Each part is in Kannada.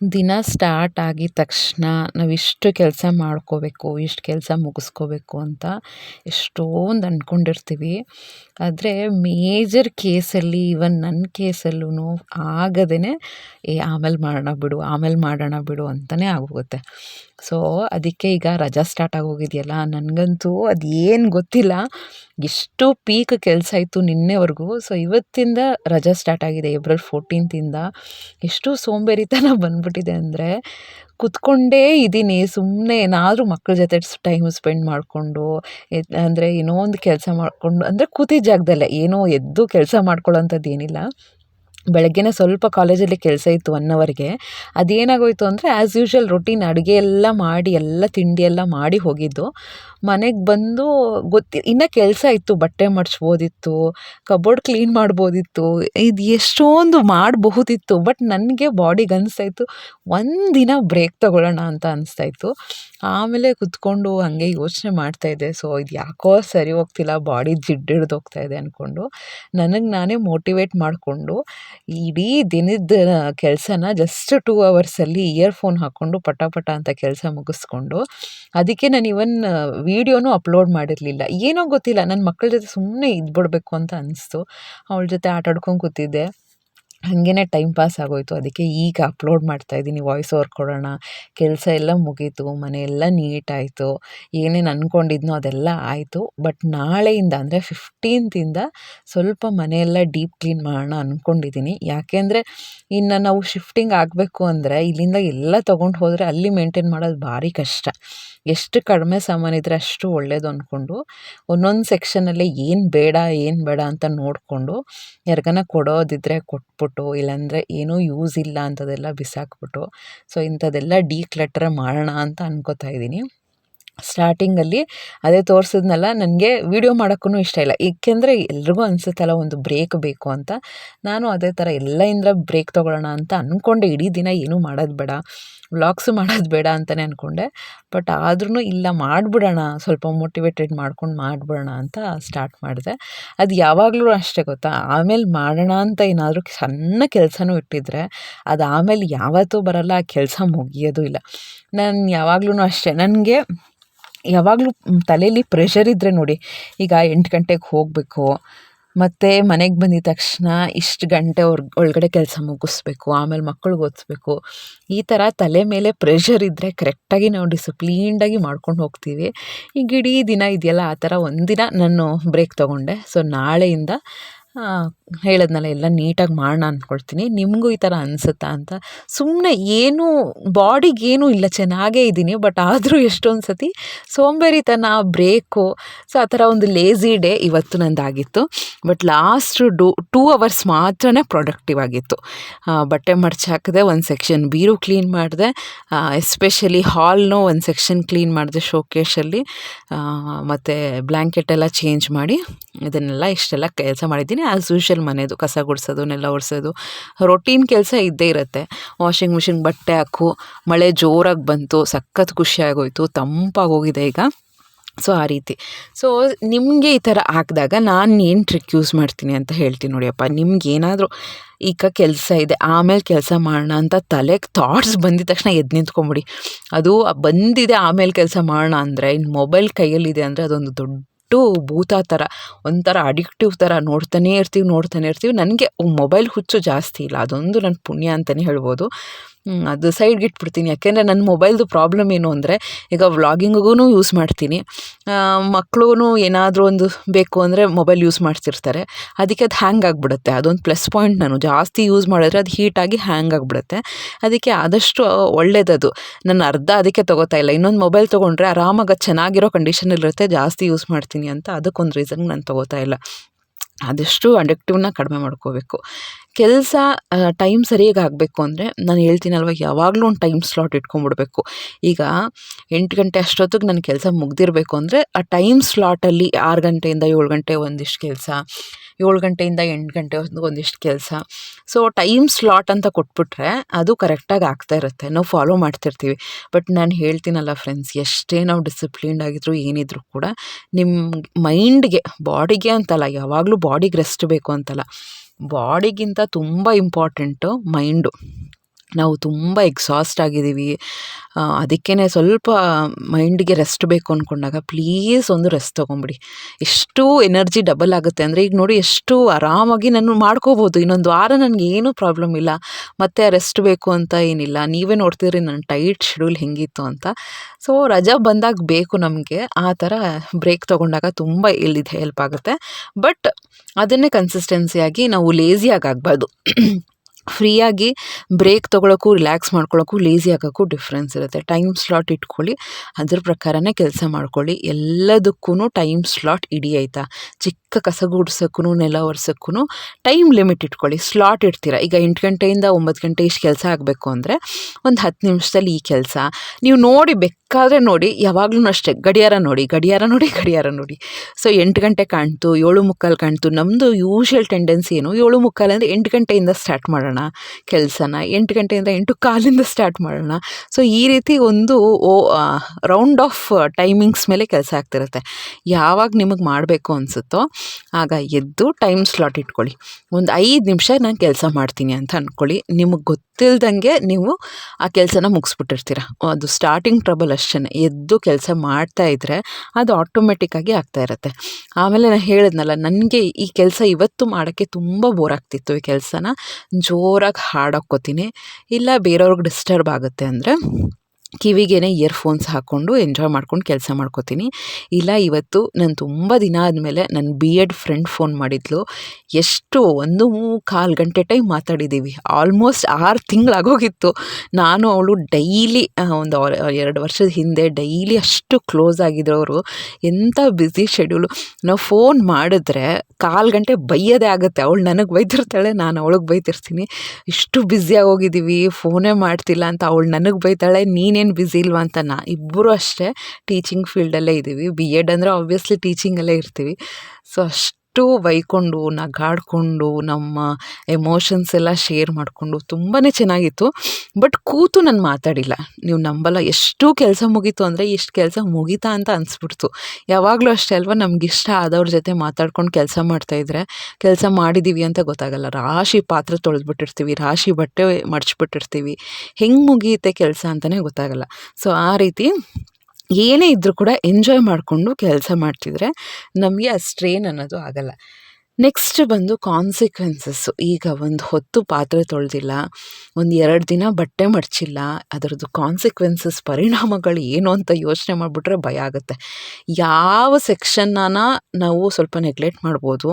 ದಿನ ಸ್ಟಾರ್ಟ್ ಆಗಿದ ತಕ್ಷಣ ನಾವು ಇಷ್ಟು ಕೆಲಸ ಮಾಡ್ಕೋಬೇಕು, ಇಷ್ಟು ಕೆಲಸ ಮುಗಿಸ್ಕೋಬೇಕು ಅಂತ ಎಷ್ಟೊಂದು ಅಂದ್ಕೊಂಡಿರ್ತೀವಿ ಆದರೆ ಮೇಜರ್ ಕೇಸಲ್ಲಿ ಈವನ್ ನನ್ನ ಕೇಸಲ್ಲೂ ಆಗದೇ ಏ ಆಮೇಲೆ ಮಾಡೋಣ ಬಿಡು, ಆಮೇಲೆ ಮಾಡೋಣ ಬಿಡು ಅಂತಲೇ ಆಗೋಗುತ್ತೆ. ಸೊ ಅದಕ್ಕೆ ಈಗ ರಜಾ ಸ್ಟಾರ್ಟ್ ಆಗೋಗಿದೆಯಲ್ಲ, ನನಗಂತೂ ಅದು ಏನು ಗೊತ್ತಿಲ್ಲ. ಎಷ್ಟು ಪೀಕ್ ಕೆಲಸ ಇತ್ತು ನಿನ್ನೆವರೆಗೂ. ಸೊ ಇವತ್ತಿಂದ ರಜಾ ಸ್ಟಾರ್ಟ್ ಆಗಿದೆ ಏಪ್ರಿಲ್ ಫೋರ್ಟೀನ್ತಿಂದ ಎಷ್ಟು ಸೋಂಬೇರಿತನ ಬಂದ್ಬಿಟ್ಟಿದೆ ಅಂದರೆ, ಕುತ್ಕೊಂಡೇ ಇದ್ದೀನಿ ಸುಮ್ಮನೆ ಏನಾದರೂ ಮಕ್ಕಳ ಜೊತೆ ಟೈಮ್ ಸ್ಪೆಂಡ್ ಮಾಡಿಕೊಂಡು ಅಂದರೆ ಏನೋ ಒಂದು ಕೆಲಸ ಮಾಡಿಕೊಂಡು, ಅಂದರೆ ಕೂತಿದ್ದ ಜಾಗದಲ್ಲೇ. ಏನೋ ಎದ್ದು ಕೆಲಸ ಮಾಡ್ಕೊಳ್ಳೋಂಥದ್ದು ಏನಿಲ್ಲ ಬೆಳಗ್ಗೆನೇ ಸ್ವಲ್ಪ ಕಾಲೇಜಲ್ಲಿ ಕೆಲಸ ಇತ್ತು ಒನ್ ಅವರ್ಗೆ ಅದೇನಾಗೋಯಿತು ಅಂದರೆ ಆ್ಯಸ್ ಯೂಶ್ವಲ್ ರೊಟೀನ್ ಅಡುಗೆ ಎಲ್ಲ ಮಾಡಿ, ಎಲ್ಲ ತಿಂಡಿ ಎಲ್ಲ ಮಾಡಿ ಹೋಗಿದ್ದು. ಮನೆಗೆ ಬಂದು ಗೊತ್ತಿ, ಇನ್ನೂ ಕೆಲಸ ಇತ್ತು, ಬಟ್ಟೆ ಮಡ್ಚ್ಬೋದಿತ್ತು ಕಬೋರ್ಡ್ ಕ್ಲೀನ್ ಮಾಡ್ಬೋದಿತ್ತು, ಇದು ಎಷ್ಟೊಂದು ಮಾಡಬಹುದಿತ್ತು, ಬಟ್ ನನಗೆ ಬಾಡಿಗೆ ಅನಿಸ್ತಾಯಿತ್ತು ಒಂದಿನ ಬ್ರೇಕ್ ತಗೊಳ್ಳೋಣ ಅಂತ ಅನಿಸ್ತಾಯಿತ್ತು. ಆಮೇಲೆ ಕುತ್ಕೊಂಡು ಹಾಗೆ ಯೋಚನೆ ಮಾಡ್ತಾಯಿದ್ದೆ ಸೊ, ಇದು ಯಾಕೋ ಸರಿ ಹೋಗ್ತಿಲ್ಲ, ಬಾಡಿ ಜಿಡ್ಡು ಹೋಗ್ತಾ ಇದೆ ಅಂದ್ಕೊಂಡು ನನಗೆ ನಾನೇ ಮೋಟಿವೇಟ್ ಮಾಡಿಕೊಂಡು, ಇಡೀ ದಿನದ ಕೆಲಸನ ಜಸ್ಟ್ ಟೂ ಅವರ್ಸಲ್ಲಿ ಇಯರ್ಫೋನ್ ಹಾಕ್ಕೊಂಡು ಪಟ ಪಟ ಅಂತ ಕೆಲಸ ಮುಗಿಸ್ಕೊಂಡು ಅದಕ್ಕೆ ನಾನು ಇವನ್ ವೀಡಿಯೋನೂ ಅಪ್ಲೋಡ್ ಮಾಡಿರಲಿಲ್ಲ. ಏನೋ ಗೊತ್ತಿಲ್ಲ ನನ್ನ ಮಕ್ಕಳ ಜೊತೆ ಸುಮ್ಮನೆ ಇದ್ಬಿಡ್ಬೇಕು ಅಂತ ಅನಿಸ್ತು. ಅವಳ ಜೊತೆ ಆಟಾಡ್ಕೊಂಡು ಕೂತಿದ್ದೆ. ಹಾಗೇ ಟೈಮ್ ಪಾಸ್ ಆಗೋಯಿತು. ಅದಕ್ಕೆ ಈಗ ಅಪ್ಲೋಡ್ ಮಾಡ್ತಾ ಇದ್ದೀನಿ. ವಾಯ್ಸ್ ಓವರ್ ಕೊಡೋಣ. ಕೆಲಸ ಎಲ್ಲ ಮುಗೀತು. ಮನೆಯೆಲ್ಲ ನೀಟಾಯಿತು ಏನೇನು ಅಂದ್ಕೊಂಡಿದ್ನೋ ಅದೆಲ್ಲ ಆಯಿತು. ಬಟ್ ನಾಳೆಯಿಂದ ಅಂದರೆ ಫಿಫ್ಟೀನ್ತಿಂದ ಸ್ವಲ್ಪ ಮನೆಯೆಲ್ಲ ಡೀಪ್ ಕ್ಲೀನ್ ಮಾಡೋಣ ಅಂದ್ಕೊಂಡಿದ್ದೀನಿ ಯಾಕೆಂದರೆ ಇನ್ನು ನಾವು ಶಿಫ್ಟಿಂಗ್ ಆಗಬೇಕು ಅಂದರೆ ಇಲ್ಲಿಂದ ಎಲ್ಲ ತೊಗೊಂಡು ಹೋದರೆ ಅಲ್ಲಿ ಮೇಂಟೈನ್ ಮಾಡೋದು ಭಾರಿ ಕಷ್ಟ. ಎಷ್ಟು ಕಡಿಮೆ ಸಾಮಾನಿದ್ರೆ ಅಷ್ಟು ಒಳ್ಳೆಯದು ಅಂದ್ಕೊಂಡು ಒಂದೊಂದು ಸೆಕ್ಷನಲ್ಲಿ ಏನು ಬೇಡ ಏನು ಬೇಡ ಅಂತ ನೋಡಿಕೊಂಡು ಯಾರಿಗಾನ ಕೊಡೋದಿದ್ದರೆ ಕೊಟ್ಬಿಟ್ಟು ಇಲ್ಲಾಂದರೆ ಏನೂ ಯೂಸ್ ಇಲ್ಲ ಅಂಥದ್ದೆಲ್ಲ ಬಿಸಾಕ್ಬಿಟ್ಟು ಸೊ ಇಂಥದ್ದೆಲ್ಲ ಕ್ಲಟರ್ ಮಾಡೋಣ ಅಂತ ಅನ್ಕೋತಾ ಇದ್ದೀನಿ. ಸ್ಟಾರ್ಟಿಂಗಲ್ಲಿ ಅದೇ ತೋರಿಸಿದ್ನಲ್ಲ, ನನಗೆ ವೀಡಿಯೋ ಮಾಡೋಕ್ಕೂ ಇಷ್ಟ ಇಲ್ಲ. ಏಕೆಂದರೆ ಎಲ್ರಿಗೂ ಅನಿಸುತ್ತಲ್ಲ, ಒಂದು ಬ್ರೇಕ್ ಬೇಕು ಅಂತ. ನಾನು ಅದೇ ಥರ ಇಂದ್ರ ಬ್ರೇಕ್ ತೊಗೊಳ್ಳೋಣ ಅಂತ ಅಂದ್ಕೊಂಡೆ ಇಡೀ ದಿನ ಏನೂ ಮಾಡೋದು ಬೇಡ. ವ್ಲಾಗ್ಸು ಮಾಡೋದು ಬೇಡ ಅಂತಲೇ ಅಂದ್ಕೊಂಡೆ ಬಟ್ ಆದ್ರೂ ಇಲ್ಲ, ಮಾಡಿಬಿಡೋಣ. ಸ್ವಲ್ಪ ಮೋಟಿವೇಟೆಡ್ ಮಾಡ್ಕೊಂಡು ಮಾಡಿಬಿಡೋಣ ಅಂತ ಸ್ಟಾರ್ಟ್ ಮಾಡಿದೆ. ಅದು ಯಾವಾಗಲೂ ಅಷ್ಟೇ ಗೊತ್ತಾ? ಆಮೇಲೆ ಮಾಡೋಣ ಅಂತ ಏನಾದರೂ ಸಣ್ಣ ಕೆಲಸನೂ ಇಟ್ಟಿದ್ರೆ ಅದು ಆಮೇಲೆ ಯಾವತ್ತೂ ಬರೋಲ್ಲ, ಆ ಕೆಲಸ ಮುಗಿಯೋದು ಇಲ್ಲ. ನಾನು ಯಾವಾಗ್ಲೂ ಅಷ್ಟೇ. ನನಗೆ ಯಾವಾಗಲೂ ತಲೆಯಲ್ಲಿ ಪ್ರೆಷರ್ ಇದ್ದರೆ ನೋಡಿ, ಈಗ ಎಂಟು ಗಂಟೆಗೆ ಹೋಗಬೇಕು ಮತ್ತು ಮನೆಗೆ ಬಂದಿದ ತಕ್ಷಣ ಇಷ್ಟು ಗಂಟೆ ಒಳಗಡೆ ಕೆಲಸ ಮುಗಿಸ್ಬೇಕು, ಆಮೇಲೆ ಮಕ್ಳಿಗೆ ಓದಿಸ್ಬೇಕು. ಈ ಥರ ತಲೆ ಮೇಲೆ ಪ್ರೆಷರ್ ಇದ್ದರೆ ಕರೆಕ್ಟಾಗಿ ನಾವು ಡಿಸಿಪ್ಲೀನ್ಡಾಗಿ ಮಾಡ್ಕೊಂಡು ಹೋಗ್ತೀವಿ. ಈಗ ಇಡೀ ದಿನ ಇದೆಯಲ್ಲ, ಆ ಥರ ಒಂದಿನ ನಾನು ಬ್ರೇಕ್ ತೊಗೊಂಡೆ. ಸೊ ನಾಳೆಯಿಂದ ಹೇಳಿದ್ನಲ್ಲ, ಎಲ್ಲ ನೀಟಾಗಿ ಮಾಡೋಣ ಅಂದ್ಕೊಳ್ತೀನಿ ನಿಮಗೂ ಈ ಥರ ಅನಿಸುತ್ತಾ ಅಂತ. ಸುಮ್ಮನೆ ಏನೂ ಬಾಡಿಗೇನೂ ಇಲ್ಲ, ಚೆನ್ನಾಗೇ ಇದ್ದೀನಿ, ಬಟ್ ಆದರೂ ಎಷ್ಟೊಂದು ಸತಿ ಸೋಂಬೇರಿತನ, ಬ್ರೇಕು, ಸೊ ಆ ಥರ ಒಂದು ಲೇಝಿ ಡೇ ಇವತ್ತು ನಂದಾಗಿತ್ತು. But last do two hours ಮಾತ್ರನೇ ಪ್ರೊಡಕ್ಟಿವ್ ಆಗಿತ್ತು. ಬಟ್ಟೆ ಮಡ್ಚಿ ಹಾಕಿದೆ, ಒಂದು ಸೆಕ್ಷನ್ ಬೀರು ಕ್ಲೀನ್ ಮಾಡಿದೆ ಎಸ್ಪೆಷಲಿ ಹಾಲ್ನೂ ಒಂದು ಸೆಕ್ಷನ್ ಕ್ಲೀನ್ ಮಾಡಿದೆ ಶೋಕೇಶಲ್ಲಿ ಮತ್ತು ಬ್ಲ್ಯಾಂಕೆಟ್ ಎಲ್ಲ ಚೇಂಜ್ ಮಾಡಿ, ಇದನ್ನೆಲ್ಲ ಇಷ್ಟೆಲ್ಲ ಕೆಲಸ ಮಾಡಿದ್ದೀನಿ. ಆ್ಯಸ್ ಯೂಶಲ್ ಮನೆಯದು ಕಸ ಗುಡಿಸೋದು, ನೆಲ ಒರೆಸೋದು. ರೊಟೀನ್ ಕೆಲಸ ಇದ್ದೇ ಇರುತ್ತೆ. ವಾಷಿಂಗ್ ಮಿಷಿನ್ ಬಟ್ಟೆ ಹಾಕು, ಮಳೆ ಜೋರಾಗಿ ಬಂತು, ಸಖತ್ ಖುಷಿಯಾಗೋಯ್ತು ತಂಪಾಗೋಗಿದೆ ಈಗ. ಸೊ ಆ ರೀತಿ. ಸೊ ನಿಮಗೆ ಈ ಥರ ಹಾಕಿದಾಗ ನಾನು ಏನು ಟ್ರಿಕ್ ಯೂಸ್ ಮಾಡ್ತೀನಿ ಅಂತ ಹೇಳ್ತೀನಿ ನೋಡಿಯಪ್ಪ. ನಿಮ್ಗೆ ಏನಾದರೂ ಈಗ ಕೆಲಸ ಇದೆ, ಆಮೇಲೆ ಕೆಲಸ ಮಾಡೋಣ ಅಂತ ತಲೆಗೆ ಥಾಟ್ಸ್ ಬಂದಿದ ತಕ್ಷಣ ಎದ್ದು ನಿಂತ್ಕೊಂಬಿಡಿ. ಅದು ಬಂದಿದೆ, ಆಮೇಲೆ ಕೆಲಸ ಮಾಡೋಣ ಅಂದರೆ ಇನ್ನು ಮೊಬೈಲ್ ಕೈಯಲ್ಲಿದೆ ಅಂದರೆ ಅದೊಂದು ದೊಡ್ಡ ಭೂತ ಥರ ಒಂಥರ ಅಡಿಕ್ಟಿವ್ ಥರ ನೋಡ್ತಾನೇ ಇರ್ತೀವಿ, ನೋಡ್ತಾನೆ ಇರ್ತೀವಿ. ನನಗೆ ಮೊಬೈಲ್ ಹುಚ್ಚು ಜಾಸ್ತಿ ಇಲ್ಲ. ಅದೊಂದು ನನ್ನ ಪುಣ್ಯ ಅಂತಲೇ ಹೇಳ್ಬೋದು. ಅದು ಸೈಡ್ಗೆ ಇಟ್ಬಿಡ್ತೀನಿ. ಯಾಕೆಂದರೆ ನನ್ನ ಮೊಬೈಲ್ದು ಪ್ರಾಬ್ಲಮ್ ಏನು ಅಂದರೆ, ಈಗ ವ್ಲಾಗಿಂಗಿಗೂ ಯೂಸ್ ಮಾಡ್ತೀನಿ. ಮಕ್ಕಳು ಏನಾದರೂ ಒಂದು ಬೇಕು ಅಂದರೆ ಮೊಬೈಲ್ ಯೂಸ್ ಮಾಡ್ತಿರ್ತಾರೆ. ಅದಕ್ಕೆ ಅದು ಹ್ಯಾಂಗ್ ಆಗಿಬಿಡುತ್ತೆ. ಅದೊಂದು ಪ್ಲಸ್ ಪಾಯಿಂಟ್ ನಾನು. ಜಾಸ್ತಿ ಯೂಸ್ ಮಾಡಿದ್ರೆ ಅದು ಹೀಟಾಗಿ ಹ್ಯಾಂಗ್ ಆಗಿಬಿಡುತ್ತೆ. ಅದಕ್ಕೆ ಆದಷ್ಟು ಒಳ್ಳೇದದು. ನಾನು ಅರ್ಧ ಅದಕ್ಕೆ ತೊಗೋತಾ ಇಲ್ಲ. ಇನ್ನೊಂದು ಮೊಬೈಲ್ ತೊಗೊಂಡ್ರೆ ಆರಾಮಾಗಿ ಚೆನ್ನಾಗಿರೋ ಕಂಡೀಷನಲ್ಲಿರುತ್ತೆ ಜಾಸ್ತಿ ಯೂಸ್ ಮಾಡ್ತೀನಿ ಅಂತ ಅದಕ್ಕೊಂದು ರೀಸನ್ಗೆ ನಾನು ತೊಗೋತಾ ಇಲ್ಲ. ಆದಷ್ಟು ಅಡಿಕ್ಟಿವ್ನ ಕಡಿಮೆ ಮಾಡ್ಕೋಬೇಕು. ಕೆಲಸ ಟೈಮ್ ಸರಿಯಾಗಿ ಆಗಬೇಕು ಅಂದರೆ ನಾನು ಹೇಳ್ತೀನಲ್ವ, ಯಾವಾಗಲೂ ಒಂದು ಟೈಮ್ ಸ್ಲಾಟ್ ಇಟ್ಕೊಂಡ್ಬಿಡ್ಬೇಕು. ಈಗ ಎಂಟು ಗಂಟೆ ಅಷ್ಟೊತ್ತಿಗೆ ನನ್ನ ಕೆಲಸ ಮುಗ್ದಿರಬೇಕು ಅಂದರೆ ಆ ಟೈಮ್ ಸ್ಲಾಟಲ್ಲಿ ಆರು ಗಂಟೆಯಿಂದ ಏಳು ಗಂಟೆ ಒಂದಿಷ್ಟು ಕೆಲಸ, ಏಳು ಗಂಟೆಯಿಂದ ಎಂಟು ಗಂಟೆ ಒಂದಿಷ್ಟು ಕೆಲಸ. ಸೊ ಟೈಮ್ ಸ್ಲಾಟ್ ಅಂತ ಕೊಟ್ಬಿಟ್ರೆ ಅದು ಕರೆಕ್ಟಾಗಿ ಆಗ್ತಾ ಇರುತ್ತೆ. ನಾವು ಫಾಲೋ ಮಾಡ್ತಿರ್ತೀವಿ. ಬಟ್ ನಾನು ಹೇಳ್ತೀನಲ್ಲ ಫ್ರೆಂಡ್ಸ್ ಎಷ್ಟೇ ನಾವು ಡಿಸಿಪ್ಲಿನ್ಡ್ ಆಗಿದ್ರು, ಏನಿದ್ರು ಕೂಡ ನಿಮ್ಮ ಮೈಂಡ್ಗೆ ಬಾಡಿಗೆ ಅಂತಲ್ಲ, ಯಾವಾಗಲೂ ಬಾಡಿಗೆ ರೆಸ್ಟ್ ಬೇಕು ಅಂತಲ್ಲ. ಬಾಡಿಗಿಂತ ತುಂಬ ಇಂಪಾರ್ಟೆಂಟು ಮೈಂಡು ನಾವು ತುಂಬ ಎಕ್ಸಾಸ್ಟ್ ಆಗಿದ್ದೀವಿ. ಅದಕ್ಕೇ ಸ್ವಲ್ಪ ಮೈಂಡಿಗೆ ರೆಸ್ಟ್ ಬೇಕು ಅಂದ್ಕೊಂಡಾಗ ಪ್ಲೀಸ್ ಒಂದು ರೆಸ್ಟ್ ತೊಗೊಂಬಿಡಿ. ಎಷ್ಟು ಎನರ್ಜಿ ಡಬಲ್ ಆಗುತ್ತೆ ಅಂದರೆ ಈಗ ನೋಡಿ ಎಷ್ಟು ಆರಾಮಾಗಿ ನಾನು ಮಾಡ್ಕೋಬೋದು. ಇನ್ನೊಂದು ವಾರ ನನಗೆ ಏನೂ ಪ್ರಾಬ್ಲಮ್ ಇಲ್ಲ. ಮತ್ತೆ ರೆಸ್ಟ್ ಬೇಕು ಅಂತ ಏನಿಲ್ಲ. ನೀವೇ ನೋಡ್ತೀರಿ ನನ್ನ ಟೈಟ್ ಶೆಡ್ಯೂಲ್ ಹೆಂಗಿತ್ತು ಅಂತ. ಸೊ ರಜಾ ಬಂದಾಗ ಬೇಕು ನಮಗೆ. ಆ ಥರ ಬ್ರೇಕ್ ತೊಗೊಂಡಾಗ ತುಂಬ ಇಲ್ಲಿದೆ ಹೆಲ್ಪ್ ಆಗುತ್ತೆ. ಬಟ್ ಅದನ್ನೇ ಕನ್ಸಿಸ್ಟೆನ್ಸಿಯಾಗಿ ನಾವು ಲೇಸಿಯಾಗಿ ಆಗಬಾರ್ದು. ಫ್ರೀಯಾಗಿ ಬ್ರೇಕ್ ತೊಗೊಳಕ್ಕೂ, ರಿಲ್ಯಾಕ್ಸ್ ಮಾಡ್ಕೊಳ್ಳೋಕ್ಕೂ ಲೇಸಿ ಆಗೋಕ್ಕೂ ಡಿಫ್ರೆನ್ಸ್ ಇರುತ್ತೆ. ಟೈಮ್ ಸ್ಲಾಟ್ ಇಟ್ಕೊಳ್ಳಿ. ಅದ್ರ ಪ್ರಕಾರನೇ ಕೆಲಸ ಮಾಡ್ಕೊಳ್ಳಿ. ಎಲ್ಲದಕ್ಕೂ ಟೈಮ್ ಸ್ಲಾಟ್ ಇಡಿ ಆಯಿತಾ ಚಿಕ್ಕ ಕಸ ಗುಡ್ಸೋಕ್ಕೂ ನೆಲ ಒರೆಸೋಕ್ಕೂ ಟೈಮ್ ಲಿಮಿಟ್ ಇಟ್ಕೊಳ್ಳಿ. ಸ್ಲಾಟ್ ಇಡ್ತೀರ? ಈಗ ಎಂಟು ಗಂಟೆಯಿಂದ ಒಂಬತ್ತು ಗಂಟೆ ಇಷ್ಟು ಕೆಲಸ ಆಗಬೇಕು ಅಂದರೆ ಒಂದು ಹತ್ತು ನಿಮಿಷದಲ್ಲಿ ಈ ಕೆಲಸ. ನೀವು ನೋಡಿ, ಬೇಕಾದರೆ ನೋಡಿ. ಯಾವಾಗಲೂ ಅಷ್ಟೇ. ಗಡಿಯಾರ ನೋಡಿ. ಗಡಿಯಾರ ನೋಡಿ ಗಡಿಯಾರ ನೋಡಿ. ಸೊ ಎಂಟು ಗಂಟೆ ಕಾಣ್ತು, ಏಳು ಮುಕ್ಕಾಲು ಕಾಣ್ತು. ನಮ್ಮದು ಯೂಶ್ವಲ್ ಟೆಂಡೆನ್ಸಿ ಏನು? ಏಳು ಮುಕ್ಕಾಲು ಅಂದರೆ ಎಂಟು ಗಂಟೆಯಿಂದ ಸ್ಟಾರ್ಟ್ ಮಾಡೋಣ. ಕೆಲಸನ, ಎಂಟು ಗಂಟೆಯಿಂದ ಎಂಟು ಕಾಲಿಂದ ಸ್ಟಾರ್ಟ್ ಮಾಡೋಣ. ಸೊ ಈ ರೀತಿ ಒಂದು ಓ ರೌಂಡ್ ಆಫ್ ಟೈಮಿಂಗ್ಸ್ ಮೇಲೆ ಕೆಲಸ ಆಗ್ತಿರುತ್ತೆ. ಯಾವಾಗ ನಿಮಗೆ ಮಾಡಬೇಕು ಅನಿಸುತ್ತೋ, ಆಗ ಎದ್ದು ಟೈಮ್ ಸ್ಲಾಟ್ ಇಟ್ಕೊಳ್ಳಿ. ಒಂದು ಐದು ನಿಮಿಷ ನಾನು ಕೆಲಸ ಮಾಡ್ತೀನಿ ಅಂತ ಅಂದ್ಕೊಳ್ಳಿ ನಿಮಗೆ ಗೊತ್ತಿಲ್ದಂಗೆ ನೀವು ಆ ಕೆಲಸನ ಮುಗಿಸ್ಬಿಟ್ಟಿರ್ತೀರ. ಅದು ಸ್ಟಾರ್ಟಿಂಗ್ ಟ್ರಬಲ್ ಅಷ್ಟೇ. ಎದ್ದು ಕೆಲಸ ಮಾಡ್ತಾ ಇದ್ದರೆ ಅದು ಆಟೋಮೆಟಿಕ್ಕಾಗಿ ಆಗ್ತಾ ಇರುತ್ತೆ. ಆಮೇಲೆ ನಾನು ಹೇಳಿದ್ನಲ್ಲ, ನನಗೆ ಈ ಕೆಲಸ ಇವತ್ತು ಮಾಡೋಕ್ಕೆ ತುಂಬ ಬೋರ್ ಆಗ್ತಿತ್ತು, ಈ ಕೆಲಸನ. ಜೋರಾಗಿ ಹಾಡಕ್ಕೋತೀನಿ ಇಲ್ಲ ಬೇರೆಯವ್ರಿಗೆ ಡಿಸ್ಟರ್ಬ್ ಆಗುತ್ತೆ ಅಂದರೆ ಕಿವಿಗೇನೆ ಇಯರ್ಫೋನ್ಸ್ ಹಾಕ್ಕೊಂಡು ಎಂಜಾಯ್ ಮಾಡ್ಕೊಂಡು ಕೆಲಸ ಮಾಡ್ಕೋತೀನಿ. ಇಲ್ಲ, ಇವತ್ತು ನಾನು ತುಂಬ ದಿನ ಆದಮೇಲೆ ನನ್ನ ಬಿ ಎಡ್ ಫ್ರೆಂಡ್ ಫೋನ್ ಮಾಡಿದ್ಲು. ಎಷ್ಟು ಒಂದು ಕಾಲು ಗಂಟೆ ಟೈಮ್ ಮಾತಾಡಿದ್ದೀವಿ ಆಲ್ಮೋಸ್ಟ್ ಆರು ತಿಂಗಳಾಗೋಗಿತ್ತು. ನಾನು ಅವಳು ಡೈಲಿ ಒಂದು ಎರಡು ವರ್ಷದ ಹಿಂದೆ ಡೈಲಿ ಅಷ್ಟು ಕ್ಲೋಸ್ ಆಗಿದ್ದವರು ಎಂಥ ಬ್ಯುಸಿ ಶೆಡ್ಯೂಲು ನಾವು ಫೋನ್ ಮಾಡಿದ್ರೆ ಕಾಲು ಗಂಟೆ ಬೈಯೋದೇ ಆಗುತ್ತೆ. ಅವಳು ನನಗೆ ಬೈತಿರ್ತಾಳೆ, ನಾನು ಅವಳಿಗೆ ಬೈತಿರ್ತೀನಿ. ಇಷ್ಟು ಬ್ಯುಸಿಯಾಗಿ ಹೋಗಿದ್ದೀವಿ ಫೋನೇ ಮಾಡ್ತಿಲ್ಲ ಅಂತ ಅವಳು ನನಗೆ ಬೈತಾಳೆ ನೀನೇನು ಬ್ಯುಸಿ ಇಲ್ವಾ ಅಂತ ನಾ ಇಬ್ಬರು ಅಷ್ಟೇ ಟೀಚಿಂಗ್ ಫೀಲ್ಡಲ್ಲೇ ಇದ್ದೀವಿ ಬಿ ಎಡ್ ಅಂದರೆ ಆಬ್ವಿಯಸ್ಲಿ ಟೀಚಿಂಗಲ್ಲೇ ಇರ್ತೀವಿ. ಸೊ ಅಷ್ಟು ಬೈಕೊಂಡು, ನಗಾಡಿಕೊಂಡು, ನಮ್ಮ ಎಮೋಷನ್ಸ್ ಎಲ್ಲ ಶೇರ್ ಮಾಡಿಕೊಂಡು ತುಂಬಾ ಚೆನ್ನಾಗಿತ್ತು. ಬಟ್ ಕೂತು ನಾನು ಮಾತಾಡಿಲ್ಲ. ನೀವು ನಂಬಲ್ಲ. ಎಷ್ಟು ಕೆಲಸ ಮುಗೀತು ಅಂದರೆ ಇಷ್ಟು ಕೆಲಸ ಮುಗೀತಾ ಅಂತ ಅನಿಸ್ಬಿಡ್ತು. ಯಾವಾಗಲೂ ಅಷ್ಟೇ ಅಲ್ವಾ? ನಮ್ಗೆ ಇಷ್ಟ ಆದವ್ರ ಜೊತೆ ಮಾತಾಡ್ಕೊಂಡು ಕೆಲಸ ಮಾಡ್ತಾಯಿದ್ರೆ ಕೆಲಸ ಮಾಡಿದ್ದೀವಿ ಅಂತ ಗೊತ್ತಾಗಲ್ಲ. ರಾಶಿ ಪಾತ್ರೆ ತೊಳೆದ್ಬಿಟ್ಟಿರ್ತೀವಿ, ರಾಶಿ ಬಟ್ಟೆ ಮಡ್ಚಿಬಿಟ್ಟಿರ್ತೀವಿ. ಹೆಂಗೆ ಮುಗಿಯುತ್ತೆ ಕೆಲಸ ಅಂತಲೇ ಗೊತ್ತಾಗಲ್ಲ. ಸೊ ಆ ರೀತಿ ಏನೇ ಇದ್ದರೂ ಕೂಡ ಎಂಜಾಯ್ ಮಾಡಿಕೊಂಡು ಕೆಲಸ ಮಾಡ್ತಿದ್ರೆ ನಮಗೆ ಆ ಸ್ಟ್ರೇನ್ ಅನ್ನೋದು ಆಗಲ್ಲ. ನೆಕ್ಸ್ಟ್ ಬಂದು ಕಾನ್ಸಿಕ್ವೆನ್ಸಸ್ಸು ಈಗ ಒಂದು ಹೊತ್ತು ಪಾತ್ರೆ ತೊಳೆದಿಲ್ಲ, ಒಂದು ಎರಡು ದಿನ ಬಟ್ಟೆ ಮಡಚಿಲ್ಲ, ಅದರದ್ದು ಕಾನ್ಸಿಕ್ವೆನ್ಸಸ್ ಪರಿಣಾಮಗಳು ಏನು ಅಂತ ಯೋಚನೆ ಮಾಡಿಬಿಟ್ರೆ ಭಯ ಆಗುತ್ತೆ. ಯಾವ ಸೆಕ್ಷನ್ನ ನಾವು ಸ್ವಲ್ಪ ನೆಗ್ಲೆಕ್ಟ್ ಮಾಡ್ಬೋದು?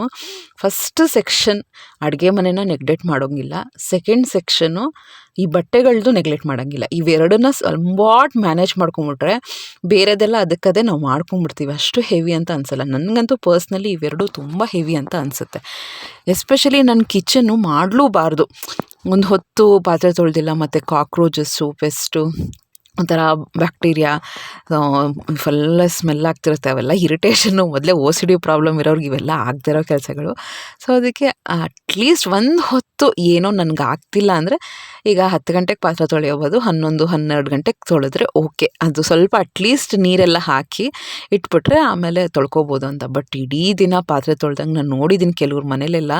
ಫಸ್ಟ್ ಸೆಕ್ಷನ್ ಅಡುಗೆ ಮನೆನ ನೆಗ್ಲೆಕ್ಟ್ ಮಾಡೋಂಗಿಲ್ಲ. ಸೆಕೆಂಡ್ ಸೆಕ್ಷನ್ನು ಈ ಬಟ್ಟೆಗಳದ್ದು ನೆಗ್ಲೆಕ್ಟ್ ಮಾಡೋಂಗಿಲ್ಲ. ಇವೆರಡನ್ನ ಸಂಬಾಟ್ ಮ್ಯಾನೇಜ್ ಮಾಡ್ಕೊಂಬಿಟ್ರೆ ಬೇರೆದೆಲ್ಲ ಅದಕ್ಕದೇ ನಾವು ಮಾಡ್ಕೊಂಬಿಡ್ತೀವಿ. ಅಷ್ಟು ಹೆವಿ ಅಂತ ಅನಿಸಲ್ಲ. ನನಗಂತೂ ಪರ್ಸ್ನಲಿ ಇವೆರಡು ತುಂಬ ಹೆವಿ ಅಂತ ಅನಿಸುತ್ತೆ. ಎಸ್ಪೆಷಲಿ ನನ್ನ ಕಿಚನ್ನು ಮಾಡಲೂಬಾರ್ದು. ಒಂದು ಹೊತ್ತು ಪಾತ್ರೆ ತೊಳೆದಿಲ್ಲ ಮತ್ತು ಕಾಕ್ರೋಚಸ್ಸು ಪೆಸ್ಟು ಒಂಥರ ಬ್ಯಾಕ್ಟೀರಿಯಾ ಫುಲ್ಲ ಸ್ಮೆಲ್ ಆಗ್ತಿರುತ್ತೆ, ಅವೆಲ್ಲ ಇರಿಟೇಷನ್ನು ಮೊದಲೇ ಓ ಸಿ ಡಿ ಪ್ರಾಬ್ಲಮ್ ಇರೋರಿಗೆ ಇವೆಲ್ಲ ಆಗ್ದಿರೋ ಕೆಲಸಗಳು. ಸೊ ಅದಕ್ಕೆ ಅಟ್ಲೀಸ್ಟ್ ಒಂದು ಹೊತ್ತು ಏನೋ ನನಗೆ ಆಗ್ತಿಲ್ಲ ಅಂದರೆ ಈಗ ಹತ್ತು ಗಂಟೆಗೆ ಪಾತ್ರೆ ತೊಳೆಯೋಬೋದು, ಹನ್ನೊಂದು, ಹನ್ನೆರಡು ಗಂಟೆಗೆ ತೊಳೆದ್ರೆ ಓಕೆ. ಅದು ಸ್ವಲ್ಪ ಅಟ್ಲೀಸ್ಟ್ ನೀರೆಲ್ಲ ಹಾಕಿ ಇಟ್ಬಿಟ್ರೆ ಆಮೇಲೆ ತೊಳ್ಕೊಬೋದು ಅಂತ. ಬಟ್ ಇಡೀ ದಿನ ಪಾತ್ರೆ ತೊಳೆದಂಗೆ ನಾನು ನೋಡಿದ್ದೀನಿ ಕೆಲವ್ರ ಮನೇಲೆಲ್ಲ.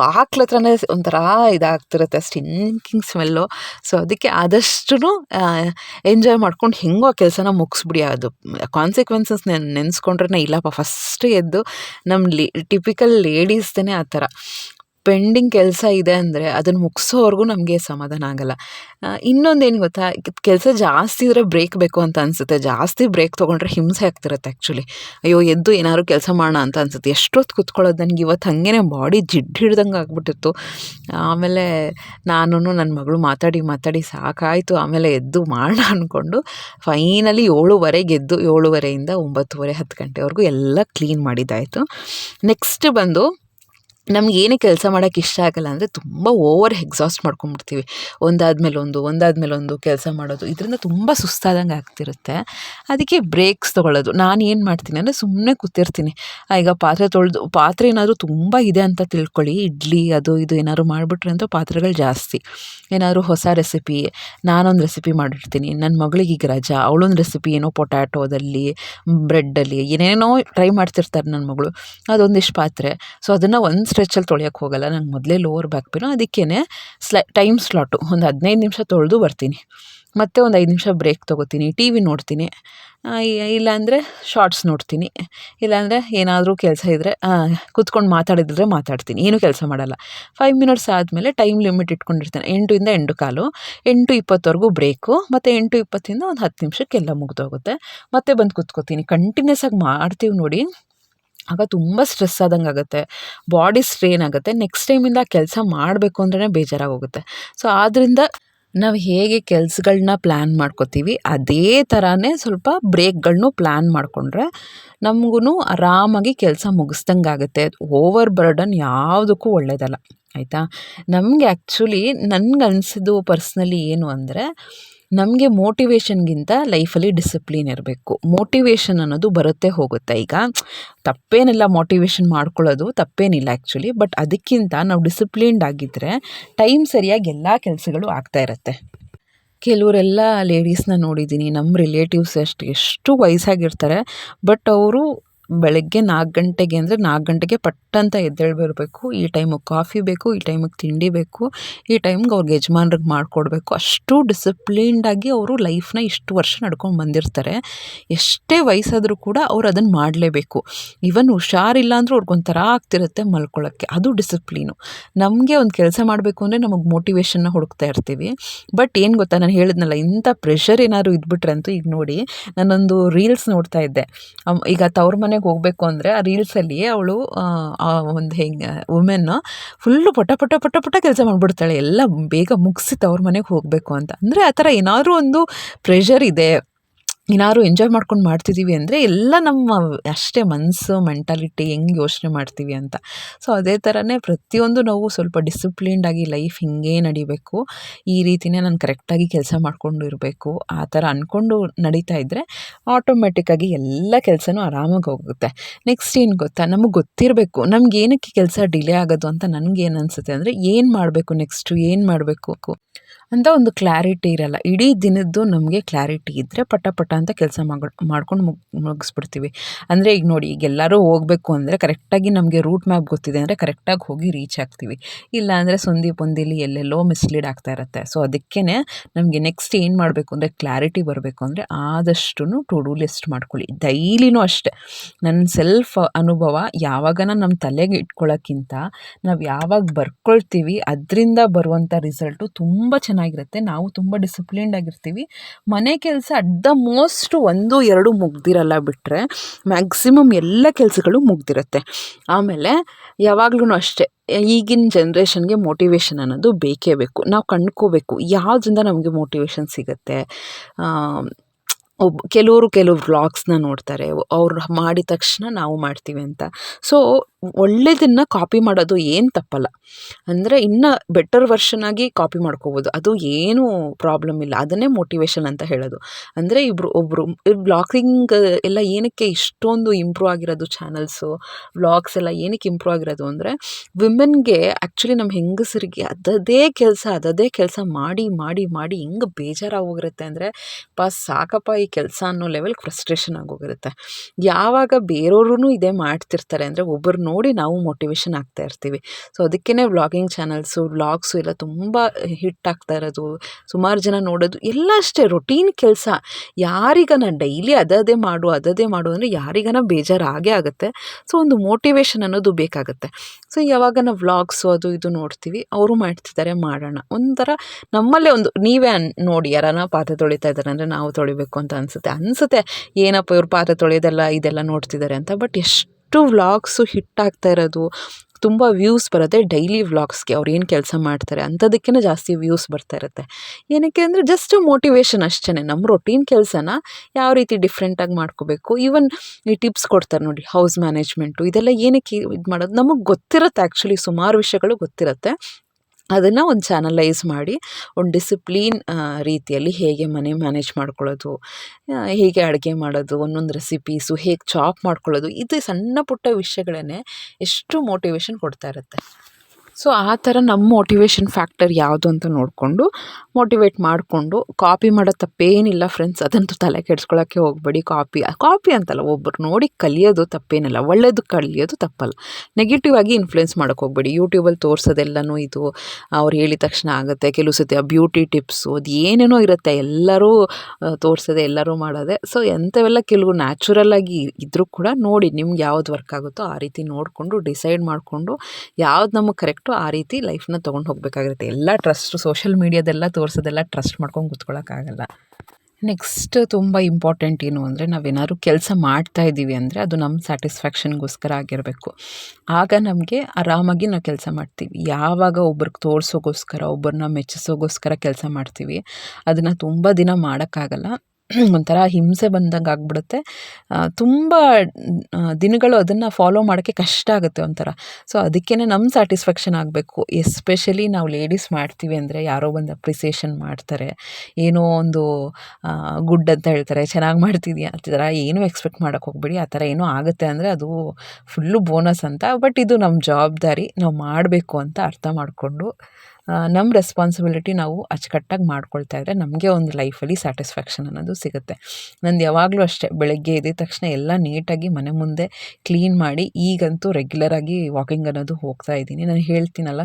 ಬಾಕ್ಲ ಹತ್ರನೇ ಒಂಥರ ಇದಾಗ್ತಿರುತ್ತೆ ಸ್ಟಿಂಕಿಂಗ್ ಸ್ಮೆಲ್ಲು ಸೊ ಅದಕ್ಕೆ ಆದಷ್ಟು ಎಂಜಾಯ್ ಮಾಡ್ಕೊಂಡು ಹೆಂಗೋ ಕೆಲಸನ ಮುಗಿಸ್ಬಿಡಿ. ಅದು ಕಾನ್ಸಿಕ್ವೆನ್ಸಸ್ ನೆನೆಸ್ಕೊಂಡ್ರೆ ಇಲ್ಲಪ್ಪ. ಫಸ್ಟ್ ಎದ್ದು ನಮ್ಮ ಲೇ ಟಿಪಿಕಲ್ ಲೇಡೀಸ್ದೇ ಆ ಥರ. ಪೆಂಡಿಂಗ್ ಕೆಲಸ ಇದೆ ಅಂದರೆ ಅದನ್ನು ಮುಗಿಸೋವರೆಗೂ ನಮಗೆ ಸಮಾಧಾನ ಆಗಲ್ಲ. ಇನ್ನೊಂದು ಏನು ಗೊತ್ತಾ? ಕೆಲಸ ಜಾಸ್ತಿ ಇದ್ದರೆ ಬ್ರೇಕ್ ಬೇಕು ಅಂತ ಅನಿಸುತ್ತೆ. ಜಾಸ್ತಿ ಬ್ರೇಕ್ ತೊಗೊಂಡ್ರೆ ಹಿಂಸೆ ಆಗ್ತಿರುತ್ತೆ ಆ್ಯಕ್ಚುಲಿ ಅಯ್ಯೋ, ಎದ್ದು ಏನಾದ್ರು ಕೆಲಸ ಮಾಡೋಣ ಅಂತ ಅನ್ಸುತ್ತೆ. ಎಷ್ಟೊತ್ತು ಕೂತ್ಕೊಳ್ಳೋದು ನನಗೆ ಇವತ್ತು ಹಾಗೇ ಬಾಡಿ ಜಿಡ್ಡು ಹಿಡ್ದಂಗೆ ಆಗ್ಬಿಟ್ಟಿತ್ತು. ಆಮೇಲೆ ನಾನು ನನ್ನ ಮಗಳು ಮಾತಾಡಿ ಮಾತಾಡಿ ಸಾಕಾಯಿತು. ಆಮೇಲೆ ಎದ್ದು ಮಾಡೋಣ ಅಂದ್ಕೊಂಡು ಫೈನಲಿ ಏಳುವರೆಗೆ ಎದ್ದು ಏಳುವರೆಯಿಂದ ಒಂಬತ್ತುವರೆ ಹತ್ತು ಗಂಟೆವರೆಗೂ ಎಲ್ಲ ಕ್ಲೀನ್ ಮಾಡಿದ್ದಾಯಿತು. ನೆಕ್ಸ್ಟ್ ಬಂದು ನಮ್ಗೆ ಏನೇ ಕೆಲಸ ಮಾಡೋಕ್ಕೆ ಇಷ್ಟ ಆಗಲ್ಲ ಅಂದರೆ ತುಂಬ ಓವರ್ ಎಕ್ಸಾಸ್ಟ್ ಮಾಡ್ಕೊಂಬಿಡ್ತೀವಿ ಒಂದಾದ್ಮೇಲೆ ಒಂದು ಒಂದಾದ್ಮೇಲೆ ಒಂದು ಕೆಲಸ ಮಾಡೋದು. ಇದರಿಂದ ತುಂಬ ಸುಸ್ತಾದಂಗೆ ಆಗ್ತಿರುತ್ತೆ. ಅದಕ್ಕೆ ಬ್ರೇಕ್ಸ್ ತೊಗೊಳ್ಳೋದು. ನಾನು ಏನು ಮಾಡ್ತೀನಿ ಅಂದರೆ ಸುಮ್ಮನೆ ಕೂತಿರ್ತೀನಿ. ಈಗ ಪಾತ್ರೆ ತೊಳೆದು, ಪಾತ್ರೆ ಏನಾದರೂ ತುಂಬ ಇದೆ ಅಂತ ತಿಳ್ಕೊಳ್ಳಿ. ಇಡ್ಲಿ, ಅದು, ಇದು ಏನಾದ್ರು ಮಾಡಿಬಿಟ್ರೆ ಅಂತ ಪಾತ್ರೆಗಳು ಜಾಸ್ತಿ. ಏನಾದರೂ ಹೊಸ ರೆಸಿಪಿ ನಾನೊಂದು ರೆಸಿಪಿ ಮಾಡಿರ್ತೀನಿ. ನನ್ನ ಮಗಳಿಗೆ ಈಗ ರಜಾ. ಅವಳೊಂದು ರೆಸಿಪಿ ಏನೋ ಪೊಟ್ಯಾಟೋದಲ್ಲಿ ಬ್ರೆಡ್ಡಲ್ಲಿ ಏನೇನೋ ಟ್ರೈ ಮಾಡ್ತಿರ್ತಾರೆ ನನ್ನ ಮಗಳು. ಅದೊಂದಿಷ್ಟು ಪಾತ್ರೆ. ಸೊ ಅದನ್ನು ಒಂದು ಸ್ಟ್ರೆಚಲ್ಲಿ ತೊಳೆಯೋಕ್ಕೆ ಹೋಗಲ್ಲ. ನಂಗೆ ಮೊದಲೇ ಲೋವರ್ ಬ್ಯಾಕ್ ಪೇನು ಅದಕ್ಕೇ ಸ್ಲೈ ಟೈಮ್ ಸ್ಲಾಟು ಒಂದು ಹದಿನೈದು ನಿಮಿಷ ತೊಳೆದು ಬರ್ತೀನಿ. ಮತ್ತೆ ಒಂದು ಐದು ನಿಮಿಷ ಬ್ರೇಕ್ ತೊಗೋತೀನಿ. ಟಿ ವಿ ನೋಡ್ತೀನಿ. ಇಲ್ಲಾಂದರೆ ಶಾರ್ಟ್ಸ್ ನೋಡ್ತೀನಿ. ಇಲ್ಲಾಂದರೆ ಏನಾದರೂ ಕೆಲಸ ಇದ್ದರೆ ಕೂತ್ಕೊಂಡು ಮಾತಾಡಿದ್ರೆ ಮಾತಾಡ್ತೀನಿ. ಏನೂ ಕೆಲಸ ಮಾಡಲ್ಲ. ಫೈವ್ ಮಿನಿಟ್ಸ್ ಆದಮೇಲೆ ಟೈಮ್ ಲಿಮಿಟ್ ಇಟ್ಕೊಂಡಿರ್ತೇನೆ. ಎಂಟರಿಂದ ಎಂಟು ಕಾಲು. ಎಂಟು ಇಪ್ಪತ್ತವರೆಗೂ ಬ್ರೇಕು ಮತ್ತು ಎಂಟು ಇಪ್ಪತ್ತಿಂದ ಒಂದು ಹತ್ತು ನಿಮಿಷಕ್ಕೆಲ್ಲ ಮುಗಿದೋಗುತ್ತೆ. ಮತ್ತೆ ಬಂದು ಕೂತ್ಕೋತೀನಿ. ಕಂಟಿನ್ಯೂಸ್ ಆಗಿ ಮಾಡ್ತೀವಿ ನೋಡಿ. ಆಗ ತುಂಬ ಸ್ಟ್ರೆಸ್ ಆದಂಗೆ ಆಗುತ್ತೆ. ಬಾಡಿ ಸ್ಟ್ರೇನ್ ಆಗುತ್ತೆ. ನೆಕ್ಸ್ಟ್ ಟೈಮಿಂದ ಕೆಲಸ ಮಾಡಬೇಕು ಅಂದ್ರೇ ಬೇಜಾರಾಗೋಗುತ್ತೆ. ಸೊ ಆದ್ದರಿಂದ ನಾವು ಹೇಗೆ ಕೆಲ್ಸಗಳನ್ನ ಪ್ಲ್ಯಾನ್ ಮಾಡ್ಕೋತೀವಿ, ಅದೇ ಥರನೇ ಸ್ವಲ್ಪ ಬ್ರೇಕ್ಗಳನ್ನೂ ಪ್ಲ್ಯಾನ್ ಮಾಡಿಕೊಂಡ್ರೆ ನಮಗೂ ಆರಾಮಾಗಿ ಕೆಲಸ ಮುಗಿಸ್ದಂಗೆ ಆಗುತ್ತೆ. ಓವರ್ ಬರ್ಡನ್ ಯಾವುದಕ್ಕೂ ಒಳ್ಳೆಯದಲ್ಲ ಆಯಿತಾ? ನಮಗೆ ಆ್ಯಕ್ಚುಲಿ ನನ್ಗೆ ಅನಿಸಿದ್ದು ಪರ್ಸ್ನಲಿ ಏನು ಅಂದರೆ ನಮಗೆ ಮೋಟಿವೇಶನ್ಗಿಂತ ಲೈಫಲ್ಲಿ ಡಿಸಿಪ್ಲಿನ್ ಇರಬೇಕು. ಮೋಟಿವೇಶನ್ ಅನ್ನೋದು ಬರುತ್ತೆ ಹೋಗುತ್ತೆ. ಈಗ ತಪ್ಪೇನಿಲ್ಲ ಮೋಟಿವೇಶನ್ ಮಾಡ್ಕೊಳ್ಳೋದು, ತಪ್ಪೇನಿಲ್ಲ ಆ್ಯಕ್ಚುಲಿ ಬಟ್ ಅದಕ್ಕಿಂತ ನಾವು ಡಿಸಿಪ್ಲಿನ್ಡ್ ಆಗಿದ್ದರೆ ಟೈಮ್ ಸರಿಯಾಗಿ ಎಲ್ಲ ಕೆಲಸಗಳು ಆಗ್ತಾ ಇರುತ್ತೆ. ಕೆಲವರೆಲ್ಲ ಲೇಡೀಸ್ನ ನೋಡಿದ್ದೀನಿ ನಮ್ಮ ರಿಲೇಟಿವ್ಸ್ ಅಷ್ಟು ಎಷ್ಟು ವಯಸ್ಸಾಗಿರ್ತಾರೆ ಬಟ್ ಅವರು ಬೆಳಗ್ಗೆ ನಾಲ್ಕು ಗಂಟೆಗೆ ಅಂದರೆ ನಾಲ್ಕು ಗಂಟೆಗೆ ಪಟ್ಟಂತ ಎದ್ದೇಳಬೇಕು ಈ ಟೈಮಿಗೆ ಕಾಫಿ ಬೇಕು, ಈ ಟೈಮಿಗೆ ತಿಂಡಿ ಬೇಕು, ಈ ಟೈಮ್ಗೆ ಅವ್ರಿಗೆ ಯಜಮಾನ್ರಿಗೆ ಮಾಡಿಕೊಡ್ಬೇಕು. ಅಷ್ಟು ಡಿಸಿಪ್ಲೀನ್ಡಾಗಿ ಅವರು ಲೈಫ್ನ ಇಷ್ಟು ವರ್ಷ ನಡ್ಕೊಂಡು ಬಂದಿರ್ತಾರೆ. ಎಷ್ಟೇ ವಯಸ್ಸಾದರೂ ಕೂಡ ಅವ್ರು ಅದನ್ನು ಮಾಡಲೇಬೇಕು. ಇವನ್ ಹುಷಾರಿಲ್ಲ ಅಂದರೂ ಅವ್ರಿಗೊಂಥರ ಆಗ್ತಿರುತ್ತೆ ಮಲ್ಕೊಳ್ಳೋಕ್ಕೆ ಅದು ಡಿಸಿಪ್ಲೀನು. ನಮಗೆ ಒಂದು ಕೆಲಸ ಮಾಡಬೇಕು ಅಂದರೆ ನಮಗೆ ಮೋಟಿವೇಶನ್ನ ಹುಡುಕ್ತಾ ಇರ್ತೀವಿ. ಬಟ್ ಏನು ಗೊತ್ತಾ, ನಾನು ಹೇಳಿದ್ನಲ್ಲ, ಇಂಥ ಪ್ರೆಷರ್ ಏನಾದ್ರು ಇದ್ಬಿಟ್ರೆ ಅಂತೂ ಈಗ ನೋಡಿ, ನಾನೊಂದು ರೀಲ್ಸ್ ನೋಡ್ತಾ ಇದ್ದೆ. ಈಗ ತವ್ರ ಮನೆ ಮನೆಗೆ ಹೋಗಬೇಕು ಅಂದರೆ ಆ ರೀಲ್ಸಲ್ಲಿ ಅವಳು ಒಂದು ಹೆಂಗೆ ವುಮೆನ್ನು ಫುಲ್ಲು ಪಟ ಪಟ ಪಟ ಪಟ ಕೆಲಸ ಮಾಡಿಬಿಡ್ತಾಳೆ. ಎಲ್ಲ ಬೇಗ ಮುಗಿಸಿ ತವ್ರ ಮನೆಗೆ ಹೋಗಬೇಕು ಅಂತ. ಅಂದರೆ ಆ ಥರ ಏನಾದರೂ ಒಂದು ಪ್ರೆಷರ್ ಇದೆ. ಏನಾದ್ರು ಎಂಜಾಯ್ ಮಾಡ್ಕೊಂಡು ಮಾಡ್ತಿದ್ದೀವಿ ಅಂದರೆ ಎಲ್ಲ ನಮ್ಮ ಅಷ್ಟೇ ಮನಸ್ಸು ಮೆಂಟಾಲಿಟಿ ಹೆಂಗೆ ಯೋಚನೆ ಮಾಡ್ತೀವಿ ಅಂತ. ಸೊ ಅದೇ ಥರನೇ ಪ್ರತಿಯೊಂದು ನಾವು ಸ್ವಲ್ಪ ಡಿಸಿಪ್ಲಿನ್ಡಾಗಿ ಲೈಫ್ ಹಿಂಗೆ ನಡಿಬೇಕು. ಈ ರೀತಿಯೇ ನಾನು ಕರೆಕ್ಟಾಗಿ ಕೆಲಸ ಮಾಡಿಕೊಂಡು ಇರಬೇಕು. ಆ ಥರ ಅಂದ್ಕೊಂಡು ನಡೀತಾ ಇದ್ದರೆ ಆಟೋಮೆಟಿಕ್ಕಾಗಿ ಎಲ್ಲ ಕೆಲಸನೂ ಆರಾಮಾಗಿ ಹೋಗುತ್ತೆ. ನೆಕ್ಸ್ಟ್ ಏನು ಗೊತ್ತಾ? ನಮಗೆ ಗೊತ್ತಿರಬೇಕು. ನಮ್ಗೆ ಏನಕ್ಕೆ ಕೆಲಸ ಡಿಲೇ ಆಗೋದು ಅಂತ ನನಗೇನು ಅನಿಸುತ್ತೆ ಅಂದರೆ ಏನು ಮಾಡಬೇಕು ನೆಕ್ಸ್ಟು ಏನು ಮಾಡಬೇಕು? ಅಂತ ಒಂದು ಕ್ಲಾರಿಟಿ ಇರಲ್ಲ. ಇಡೀ ದಿನದ್ದು ನಮಗೆ ಕ್ಲಾರಿಟಿ ಇದ್ದರೆ ಪಟ ಪಟ ಅಂತ ಕೆಲಸ ಮಾಡ್, ಮಾಡ್ಕೊಂಡು ಮುಗ್, ಮುಗಿಸ್ಬಿಡ್ತೀವಿ. ಅಂದರೆ ಈಗ ನೋಡಿ, ಈಗ ಎಲ್ಲರೂ ಹೋಗಬೇಕು ಅಂದರೆ ಕರೆಕ್ಟಾಗಿ ನಮಗೆ ರೂಟ್ ಮ್ಯಾಪ್ ಗೊತ್ತಿದೆ ಅಂದರೆ ಕರೆಕ್ಟಾಗಿ ಹೋಗಿ ರೀಚ್ ಆಗ್ತೀವಿ. ಇಲ್ಲ ಅಂದರೆ ಸಂದಿ ಪೊಂದಿಲಿ ಎಲ್ಲೆಲ್ಲೋ ಮಿಸ್ಲೀಡ್ ಆಗ್ತಾ ಇರುತ್ತೆ. ಸೊ ಅದಕ್ಕೇ ನಮಗೆ ನೆಕ್ಸ್ಟ್ ಏನು ಮಾಡಬೇಕು ಅಂದರೆ ಕ್ಲಾರಿಟಿ ಬರಬೇಕು ಅಂದರೆ ಆದಷ್ಟು ಟು ಡೂ ಲಿಸ್ಟ್ ಮಾಡ್ಕೊಳ್ಳಿ. ಡೈಲಿನೂ ಅಷ್ಟೇ. ನನ್ನ ಸೆಲ್ಫ್ ಅನುಭವ ಯಾವಾಗನ ನಮ್ಮ ತಲೆಗೆ ಇಟ್ಕೊಳ್ಳೋಕ್ಕಿಂತ ನಾವು ಯಾವಾಗ ಬರ್ಕೊಳ್ತೀವಿ, ಅದರಿಂದ ಬರುವಂಥ ರಿಸಲ್ಟು ತುಂಬ ಚೆನ್ನಾಗಿ ಚೆನ್ನಾಗಿರುತ್ತೆ. ನಾವು ತುಂಬ ಡಿಸಿಪ್ಲಿನ್ಡ್ ಆಗಿರ್ತೀವಿ. ಮನೆ ಕೆಲಸ ಅಟ್ ದ ಮೋಸ್ಟ್ ಒಂದು, ಎರಡು ಮುಗ್ದಿರಲ್ಲ ಬಿಟ್ಟರೆ ಮ್ಯಾಕ್ಸಿಮಮ್ ಎಲ್ಲ ಕೆಲಸಗಳು ಮುಗ್ದಿರುತ್ತೆ. ಆಮೇಲೆ ಯಾವಾಗ್ಲೂ ಅಷ್ಟೇ, ಈಗಿನ ಜನ್ರೇಷನ್ಗೆ ಮೋಟಿವೇಶನ್ ಅನ್ನೋದು ಬೇಕೇ ಬೇಕು. ನಾವು ಕಂಡ್ಕೋಬೇಕು ಯಾವ್ದ್ರಿಂದ ನಮಗೆ ಮೋಟಿವೇಶನ್ ಸಿಗುತ್ತೆ. ಒಬ್, ಕೆಲವರು ಕೆಲವು ವ್ಲಾಗ್ಸ್ನ ನೋಡ್ತಾರೆ, ಅವ್ರು ಮಾಡಿದ ತಕ್ಷಣ ನಾವು ಮಾಡ್ತೀವಿ ಅಂತ. ಸೊ ಒಳ್ಳೆಯದನ್ನು ಕಾಪಿ ಮಾಡೋದು ಏನು ತಪ್ಪಲ್ಲ. ಅಂದರೆ ಇನ್ನು ಬೆಟರ್ ವರ್ಷನ್ ಆಗಿ ಕಾಪಿ ಮಾಡ್ಕೋಬೋದು. ಅದು ಏನೂ ಪ್ರಾಬ್ಲಮ್ ಇಲ್ಲ. ಅದನ್ನೇ ಮೋಟಿವೇಶನ್ ಅಂತ ಹೇಳೋದು. ಅಂದರೆ ಇಬ್ಬರು ಒಬ್ಬರು ಬ್ಲಾಗಿಂಗ್ ಎಲ್ಲ ಏನಕ್ಕೆ ಇಷ್ಟೊಂದು ಇಂಪ್ರೂವ್ ಆಗಿರೋದು ಚಾನಲ್ಸು ವ್ಲಾಗ್ಸ್ ಎಲ್ಲ ಏನಕ್ಕೆ ಇಂಪ್ರೂವ್ ಆಗಿರೋದು ಅಂದರೆ ವಿಮೆನ್ಗೆ ಆ್ಯಕ್ಚುಲಿ ನಮ್ಮ ಹೆಂಗಸರಿಗೆ ಅದದೇ ಕೆಲಸ ಅದದೇ ಕೆಲಸ ಮಾಡಿ ಮಾಡಿ ಮಾಡಿ ಹೆಂಗೆ ಬೇಜಾರಾಗೋಗಿರುತ್ತೆ ಅಂದರೆ ಪಾಸ್ ಸಾಕಪ್ಪ ಈ ಕೆಲಸ ಅನ್ನೋ ಲೆವೆಲ್ ಫ್ರಸ್ಟ್ರೇಷನ್ ಆಗೋಗಿರುತ್ತೆ ಯಾವಾಗ ಬೇರೆಯವ್ರೂ ಇದೇ ಮಾಡ್ತಿರ್ತಾರೆ. ಅಂದರೆ ಒಬ್ಬರು ನೋಡಿ ನಾವು ಮೋಟಿವೇಶನ್ ಆಗ್ತಾ ಇರ್ತೀವಿ. ಸೊ ಅದಕ್ಕೇ ವ್ಲಾಗಿಂಗ್ ಚಾನಲ್ಸು ವ್ಲಾಗ್ಸು ಎಲ್ಲ ತುಂಬ ಹಿಟ್ ಆಗ್ತಾ ಇರೋದು. ಸುಮಾರು ಜನ ನೋಡೋದು ಎಲ್ಲ ಅಷ್ಟೇ ರೊಟೀನ್ ಕೆಲಸ. ಯಾರಿಗನ ಡೈಲಿ ಅದದೇ ಮಾಡು ಅದದೇ ಮಾಡು ಅಂದರೆ ಯಾರಿಗನ ಬೇಜಾರು ಆಗೇ ಆಗುತ್ತೆ. ಸೊ ಒಂದು ಮೋಟಿವೇಶನ್ ಅನ್ನೋದು ಬೇಕಾಗುತ್ತೆ. ಸೊ ಯಾವಾಗ ನಾವು ವ್ಲಾಗ್ಸು ಅದು ಇದು ನೋಡ್ತೀವಿ, ಅವರು ಮಾಡ್ತಿದ್ದಾರೆ, ಮಾಡೋಣ. ಒಂಥರ ನಮ್ಮಲ್ಲೇ ಒಂದು, ನೀವೇ ನೋಡಿ ಯಾರನ್ನ ಪಾತ್ರೆ ತೊಳಿತಾ ಇದ್ದಾರೆ ಅಂದರೆ ನಾವು ತೊಳಿಬೇಕು ಅಂತ ಅನಿಸುತ್ತೆ. ಅನಿಸುತ್ತೆ, ಏನಪ್ಪ ಇವ್ರು ಪಾತ್ರೆ ತೊಳೆಯೋದೆಲ್ಲ, ಇದೆಲ್ಲ ನೋಡ್ತಿದ್ದಾರೆ ಅಂತ. ಬಟ್ ಎಷ್ಟು ವ್ಲಾಗ್ಸು ಹಿಟ್ ಆಗ್ತಾ ಇರೋದು. ತುಂಬ ವ್ಯೂಸ್ ಬರುತ್ತೆ, ಡೈಲಿ ವ್ಲಾಗ್ಸ್ಗೆ ಅವ್ರು ಏನು ಕೆಲಸ ಮಾಡ್ತಾರೆ ಅಂಥದಕ್ಕೇ ಜಾಸ್ತಿ ವ್ಯೂಸ್ ಬರ್ತಾ ಇರುತ್ತೆ. ಏನಕ್ಕೆ ಅಂದರೆ ಜಸ್ಟ್ ಮೋಟಿವೇಶನ್ ಅಷ್ಟೇ ನಮ್ಮ ರೊಟೀನ್ ಕೆಲಸನ ಯಾವ ರೀತಿ ಡಿಫ್ರೆಂಟಾಗಿ ಮಾಡ್ಕೋಬೇಕು? ಈವನ್ ಈ ಟಿಪ್ಸ್ ಕೊಡ್ತಾರೆ ನೋಡಿ ಹೌಸ್ ಮ್ಯಾನೇಜ್ಮೆಂಟು ಇದೆಲ್ಲ ಏನಕ್ಕೆ ಇದು ಮಾಡೋದು? ನಮಗೆ ಗೊತ್ತಿರುತ್ತೆ ಆ್ಯಕ್ಚುಲಿ ಸುಮಾರು ವಿಷಯಗಳು ಗೊತ್ತಿರುತ್ತೆ. ಅದನ್ನು ಒಂದು ಚಾನಲೈಸ್ ಮಾಡಿ, ಒಂದು ಡಿಸಿಪ್ಲೀನ್ ರೀತಿಯಲ್ಲಿ ಹೇಗೆ ಮನೆ ಮ್ಯಾನೇಜ್ ಮಾಡ್ಕೊಳ್ಳೋದು ಹೇಗೆ ಅಡುಗೆ ಮಾಡೋದು, ಒಂದೊಂದು ರೆಸಿಪೀಸು ಹೇಗೆ ಚಾಪ್ ಮಾಡ್ಕೊಳ್ಳೋದು, ಇದು ಸಣ್ಣ ಪುಟ್ಟ ವಿಷಯಗಳೇ ಎಷ್ಟು ಮೋಟಿವೇಶನ್ ಕೊಡ್ತಾ ಇರುತ್ತೆ. ಸೊ ಆ ಥರ ನಮ್ಮ ಮೋಟಿವೇಶನ್ ಫ್ಯಾಕ್ಟರ್ ಯಾವುದು ಅಂತ ನೋಡಿಕೊಂಡು ಮೋಟಿವೇಟ್ ಮಾಡಿಕೊಂಡು ಕಾಪಿ ಮಾಡೋ ತಪ್ಪೇನಿಲ್ಲ ಫ್ರೆಂಡ್ಸ್ ಅದಂತೂ ತಲೆ ಕೆಡ್ಸ್ಕೊಳ್ಳೋಕ್ಕೆ ಹೋಗಬೇಡಿ. ಕಾಪಿ ಕಾಪಿ ಅಂತಲ್ಲ ಒಬ್ಬರು ನೋಡಿ ಕಲಿಯೋದು ತಪ್ಪೇನಲ್ಲ. ಒಳ್ಳೇದು ಕಲಿಯೋದು ತಪ್ಪಲ್ಲ. ನೆಗೆಟಿವ್ ಆಗಿ ಇನ್ಫ್ಲುಯೆನ್ಸ್ ಮಾಡೋಕ್ಕೆ ಹೋಗಬೇಡಿ. ಯೂಟ್ಯೂಬಲ್ಲಿ ತೋರಿಸೋದೆಲ್ಲನೂ ಇದು, ಅವ್ರು ಹೇಳಿದ ತಕ್ಷಣ ಆಗುತ್ತೆ. ಕೆಲವು ಸತಿ ಬ್ಯೂಟಿ ಟಿಪ್ಸು ಅದು ಏನೇನೋ ಇರುತ್ತೆ. ಎಲ್ಲರೂ ತೋರಿಸೋದೆ, ಎಲ್ಲರೂ ಮಾಡೋದೆ. ಸೊ ಎಂಥವೆಲ್ಲ ಕೆಲವು ನ್ಯಾಚುರಲ್ಲಾಗಿ ಇದ್ದರೂ ಕೂಡ ನೋಡಿ ನಿಮ್ಗೆ ಯಾವ್ದು ವರ್ಕ್ ಆಗುತ್ತೋ ಆ ರೀತಿ ನೋಡಿಕೊಂಡು ಡಿಸೈಡ್ ಮಾಡಿಕೊಂಡು, ಯಾವ್ದು ನಮಗೆ ಕರೆಕ್ಟು ಆ ರೀತಿ ಲೈಫ್ನ ತೊಗೊಂಡು ಹೋಗಬೇಕಾಗಿರುತ್ತೆ. ಎಲ್ಲ ಟ್ರಸ್ಟ್ ಸೋಷಿಯಲ್ ಮೀಡಿಯಾದೆಲ್ಲ ತೋರಿಸೋದೆಲ್ಲ ಟ್ರಸ್ಟ್ ಮಾಡ್ಕೊಂಡು ಕೂತ್ಕೊಳ್ಳೋಕ್ಕಾಗಲ್ಲ ನೆಕ್ಸ್ಟ್ ತುಂಬ ಇಂಪಾರ್ಟೆಂಟ್ ಏನು ಅಂದರೆ ನಾವೇನಾದ್ರು ಕೆಲಸ ಮಾಡ್ತಾ ಇದ್ದೀವಿ ಅಂದರೆ ಅದು ನಮ್ಮ ಸ್ಯಾಟಿಸ್ಫ್ಯಾಕ್ಷನ್ಗೋಸ್ಕರ ಆಗಿರಬೇಕು. ಆಗ ನಮಗೆ ಆರಾಮಾಗಿ ನಾವು ಕೆಲಸ ಮಾಡ್ತೀವಿ. ಯಾವಾಗ ಒಬ್ರಿಗೆ ತೋರಿಸೋಗೋಸ್ಕರ ಒಬ್ಬರನ್ನ ಮೆಚ್ಚಿಸೋಗೋಸ್ಕರ ಕೆಲಸ ಮಾಡ್ತೀವಿ. ಅದನ್ನು ತುಂಬ ದಿನ ಮಾಡೋಕ್ಕಾಗಲ್ಲ. ಒಂಥರ ಹಿಂಸೆ ಬಂದಂಗೆ ಆಗ್ಬಿಡುತ್ತೆ. ತುಂಬ ದಿನಗಳು ಅದನ್ನು ಫಾಲೋ ಮಾಡೋಕ್ಕೆ ಕಷ್ಟ ಆಗುತ್ತೆ ಒಂಥರ. ಸೊ ಅದಕ್ಕೇ ನಮ್ಮ ಸ್ಯಾಟಿಸ್ಫ್ಯಾಕ್ಷನ್ ಆಗಬೇಕು. ಎಸ್ಪೆಷಲಿ ನಾವು ಲೇಡೀಸ್ ಮಾಡ್ತೀವಿ ಅಂದರೆ ಯಾರೋ ಬಂದು ಅಪ್ರಿಸಿಯೇಷನ್ ಮಾಡ್ತಾರೆ. ಏನೋ ಒಂದು ಗುಡ್ ಅಂತ ಹೇಳ್ತಾರೆ. ಚೆನ್ನಾಗಿ ಮಾಡ್ತಿದ್ಯಾ? ಆ ಥರ ಏನೂ ಎಕ್ಸ್ಪೆಕ್ಟ್ ಮಾಡೋಕೆ ಹೋಗ್ಬೇಡಿ. ಆ ಥರ ಏನೋ ಆಗುತ್ತೆ ಅಂದರೆ ಅದು ಫುಲ್ಲು ಬೋನಸ್ ಅಂತ. ಬಟ್ ಇದು ನಮ್ಮ ಜವಾಬ್ದಾರಿ. ನಾವು ಮಾಡಬೇಕು ಅಂತ ಅರ್ಥ ಮಾಡಿಕೊಂಡು ನಮ್ಮ ರೆಸ್ಪಾನ್ಸಿಬಿಲಿಟಿ ನಾವು ಅಚ್ಚುಕಟ್ಟಾಗಿ ಮಾಡ್ಕೊಳ್ತಾ ಇದ್ದರೆ ನಮಗೆ ಒಂದು ಲೈಫಲ್ಲಿ ಸ್ಯಾಟಿಸ್ಫ್ಯಾಕ್ಷನ್ ಅನ್ನೋದು ಸಿಗುತ್ತೆ. ನಂದು ಯಾವಾಗಲೂ ಅಷ್ಟೇ, ಬೆಳಗ್ಗೆ ಎದ್ದ ತಕ್ಷಣ ಎಲ್ಲ ನೀಟಾಗಿ ಮನೆ ಮುಂದೆ ಕ್ಲೀನ್ ಮಾಡಿ ಈಗಂತೂ ರೆಗ್ಯುಲರಾಗಿ ವಾಕಿಂಗ್ ಅನ್ನೋದು ಹೋಗ್ತಾ ಇದ್ದೀನಿ. ನಾನು ಹೇಳ್ತೀನಲ್ಲ,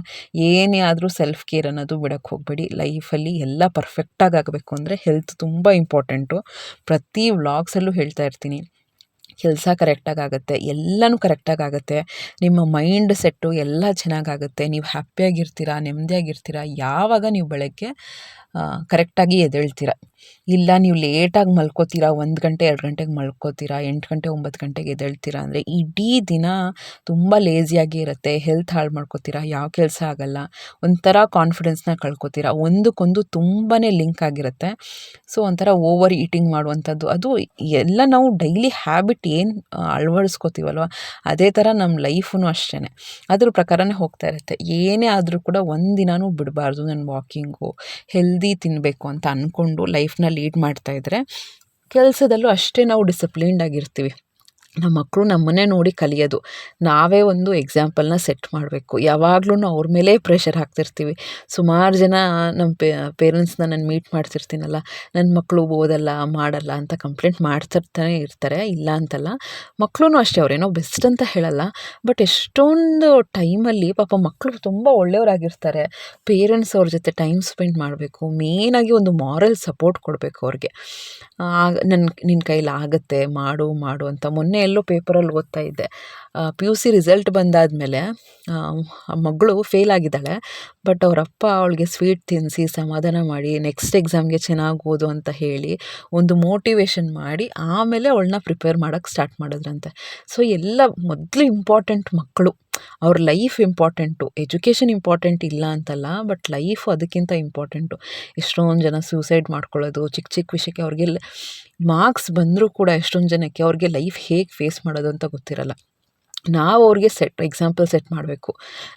ಏನೇ ಆದರೂ ಸೆಲ್ಫ್ ಕೇರ್ ಅನ್ನೋದು ಬಿಡೋಕ್ಕೆ ಹೋಗಬೇಡಿ. ಲೈಫಲ್ಲಿ ಎಲ್ಲ ಪರ್ಫೆಕ್ಟಾಗಿ ಆಗಬೇಕು ಅಂದರೆ ಹೆಲ್ತ್ ತುಂಬ ಇಂಪಾರ್ಟೆಂಟು ಪ್ರತಿ ವ್ಲಾಗ್ಸಲ್ಲೂ ಹೇಳ್ತಾ ಇರ್ತೀನಿ. ಕೆಲಸ ಕರೆಕ್ಟಾಗಿ ಆಗುತ್ತೆ ಎಲ್ಲನೂ ಕರೆಕ್ಟಾಗಿ ಆಗುತ್ತೆ ನಿಮ್ಮ ಮೈಂಡ್ ಸೆಟ್ಟು ಎಲ್ಲ ಚೆನ್ನಾಗಾಗುತ್ತೆ. ನೀವು ಹ್ಯಾಪಿಯಾಗಿರ್ತೀರ ನೆಮ್ಮದಿಯಾಗಿರ್ತೀರ, ಯಾವಾಗ ನೀವು ಬೆಳಗ್ಗೆ ಕರೆಕ್ಟಾಗಿ ಎದ್ದೇಳ್ತೀರ. ಇಲ್ಲ, ನೀವು ಲೇಟಾಗಿ ಮಲ್ಕೋತೀರಾ, ಒಂದು ಗಂಟೆ, ಎರಡು ಗಂಟೆಗೆ ಮಲ್ಕೋತೀರಾ, ಎಂಟು ಗಂಟೆ, ಒಂಬತ್ತು ಗಂಟೆಗೆ ಎದ್ದೇಳ್ತೀರಾ ಅಂದರೆ ಇಡೀ ದಿನ ತುಂಬ ಲೇಸಿಯಾಗಿ ಇರುತ್ತೆ ಹೆಲ್ತ್ ಹಾಳು ಮಾಡ್ಕೋತೀರಾ, ಯಾವ ಕೆಲಸ ಆಗಲ್ಲ, ಒಂಥರ ಕಾನ್ಫಿಡೆನ್ಸ್ನ ಕಳ್ಕೊತೀರಾ, ಒಂದಕ್ಕೊಂದು ತುಂಬಾ ಲಿಂಕ್ ಆಗಿರುತ್ತೆ. ಸೊ ಒಂಥರ ಓವರ್ ಈಟಿಂಗ್ ಮಾಡುವಂಥದ್ದು, ಅದು ಎಲ್ಲ ನಾವು ಡೈಲಿ ಹ್ಯಾಬಿಟ್ ಏನು ಅಳವಡಿಸ್ಕೋತೀವಲ್ವ, ಅದೇ ಥರ ನಮ್ಮ ಲೈಫೂ ಅಷ್ಟೇ ಅದ್ರ ಪ್ರಕಾರನೇ ಹೋಗ್ತಾ ಇರುತ್ತೆ. ಏನೇ ಆದರೂ ಕೂಡ ಒಂದು ದಿನವೂ ಬಿಡಬಾರ್ದು ನನ್ನ ವಾಕಿಂಗು ಹೆಲ್ದಿ ತಿನ್ನಬೇಕು ಅಂತ ಅಂದ್ಕೊಂಡು ಲೈಫ್ನ ಲೀಡ್ ಮಾಡ್ತಾಯಿದ್ರೆ ಕೆಲಸದಲ್ಲೂ ಅಷ್ಟೇ ನಾವು ಡಿಸಿಪ್ಲೀನ್ಡ್ ಆಗಿರ್ತೀವಿ. ನಮ್ಮ ಮಕ್ಕಳು ನಮ್ಮನ್ನೇ ನೋಡಿ ಕಲಿಯೋದು. ನಾವೇ ಒಂದು ಎಕ್ಸಾಂಪಲ್ನ ಸೆಟ್ ಮಾಡಬೇಕು. ಯಾವಾಗ್ಲೂ ಅವ್ರ ಮೇಲೆ ಪ್ರೆಷರ್ ಹಾಕ್ತಿರ್ತೀವಿ. ಸುಮಾರು ಜನ ನಮ್ಮ ಪೇರೆಂಟ್ಸ್ನ ನಾನು ಮೀಟ್ ಮಾಡ್ತಿರ್ತೀನಲ್ಲ ನನ್ನ ಮಕ್ಕಳು ಓದಲ್ಲ, ಮಾಡಲ್ಲ ಅಂತ ಕಂಪ್ಲೇಂಟ್ ಮಾಡ್ತಿರ್ತಾನೆ ಇರ್ತಾರೆ. ಇಲ್ಲ ಅಂತಲ್ಲ. ಮಕ್ಕಳೂ ಅಷ್ಟೇ, ಅವರೇನೋ ಬೆಸ್ಟ್ ಅಂತ ಹೇಳಲ್ಲ. ಬಟ್ ಎಷ್ಟೊಂದು ಟೈಮಲ್ಲಿ ಪಾಪ ಮಕ್ಕಳು ತುಂಬ ಒಳ್ಳೆಯವರಾಗಿರ್ತಾರೆ. ಪೇರೆಂಟ್ಸ್ ಅವ್ರ ಜೊತೆ ಟೈಮ್ ಸ್ಪೆಂಡ್ ಮಾಡಬೇಕು. ಮೇನಾಗಿ ಒಂದು ಮಾರಲ್ ಸಪೋರ್ಟ್ ಕೊಡಬೇಕು ಅವ್ರಿಗೆ. ನನ್ನ ನಿನ್ನ ಕೈಲಿ ಆಗುತ್ತೆ, ಮಾಡು ಮಾಡು ಅಂತ ಮೊನ್ನೆ ಎಲ್ಲೋ ಪೇಪರಲ್ಲಿ ಓದ್ತಾ ಇದ್ದೆ. ಪಿ ಯು ಸಿ ರಿಸಲ್ಟ್ ಬಂದಾದಮೇಲೆ ಮಗಳು ಫೇಲ್ ಆಗಿದ್ದಾಳೆ. ಬಟ್ ಅವರಪ್ಪ ಅವಳಿಗೆ ಸ್ವೀಟ್ ತಿನ್ನಿಸಿ ಸಮಾಧಾನ ಮಾಡಿ ನೆಕ್ಸ್ಟ್ ಎಕ್ಸಾಮ್ಗೆ ಚೆನ್ನಾಗಿ ಓದು ಅಂತ ಹೇಳಿ ಒಂದು ಮೋಟಿವೇಶನ್ ಮಾಡಿ ಆಮೇಲೆ ಅವಳನ್ನ ಪ್ರಿಪೇರ್ ಮಾಡೋಕ್ಕೆ ಸ್ಟಾರ್ಟ್ ಮಾಡಿದ್ರಂತೆ. ಸೊ ಎಲ್ಲ ಮೊದಲು ಇಂಪಾರ್ಟೆಂಟ್ ಮಕ್ಕಳು ಅವ್ರ ಲೈಫ್ ಇಂಪಾರ್ಟೆಂಟು ಎಜುಕೇಷನ್ ಇಂಪಾರ್ಟೆಂಟ್ ಇಲ್ಲ ಅಂತಲ್ಲ ಬಟ್ ಲೈಫು ಅದಕ್ಕಿಂತ ಇಂಪಾರ್ಟೆಂಟು ಎಷ್ಟೊಂದು ಜನ ಸೂಸೈಡ್ ಮಾಡ್ಕೊಳ್ಳೋದು ಚಿಕ್ಕ ಚಿಕ್ಕ ವಿಷಯಕ್ಕೆ ಅವ್ರಿಗೆ ಮಾರ್ಕ್ಸ್ ಬಂದರೂ ಕೂಡ ಎಷ್ಟೊಂದು ಜನಕ್ಕೆ ಅವ್ರಿಗೆ ಲೈಫ್ ಹೇಗೆ ಫೇಸ್ ಮಾಡೋದು ಅಂತ ಗೊತ್ತಿರಲ್ಲ. ನಾವು ಅವ್ರಿಗೆ ಸೆಟ್ ಎಕ್ಸಾಂಪಲ್ ಸೆಟ್ ಮಾಡಬೇಕು.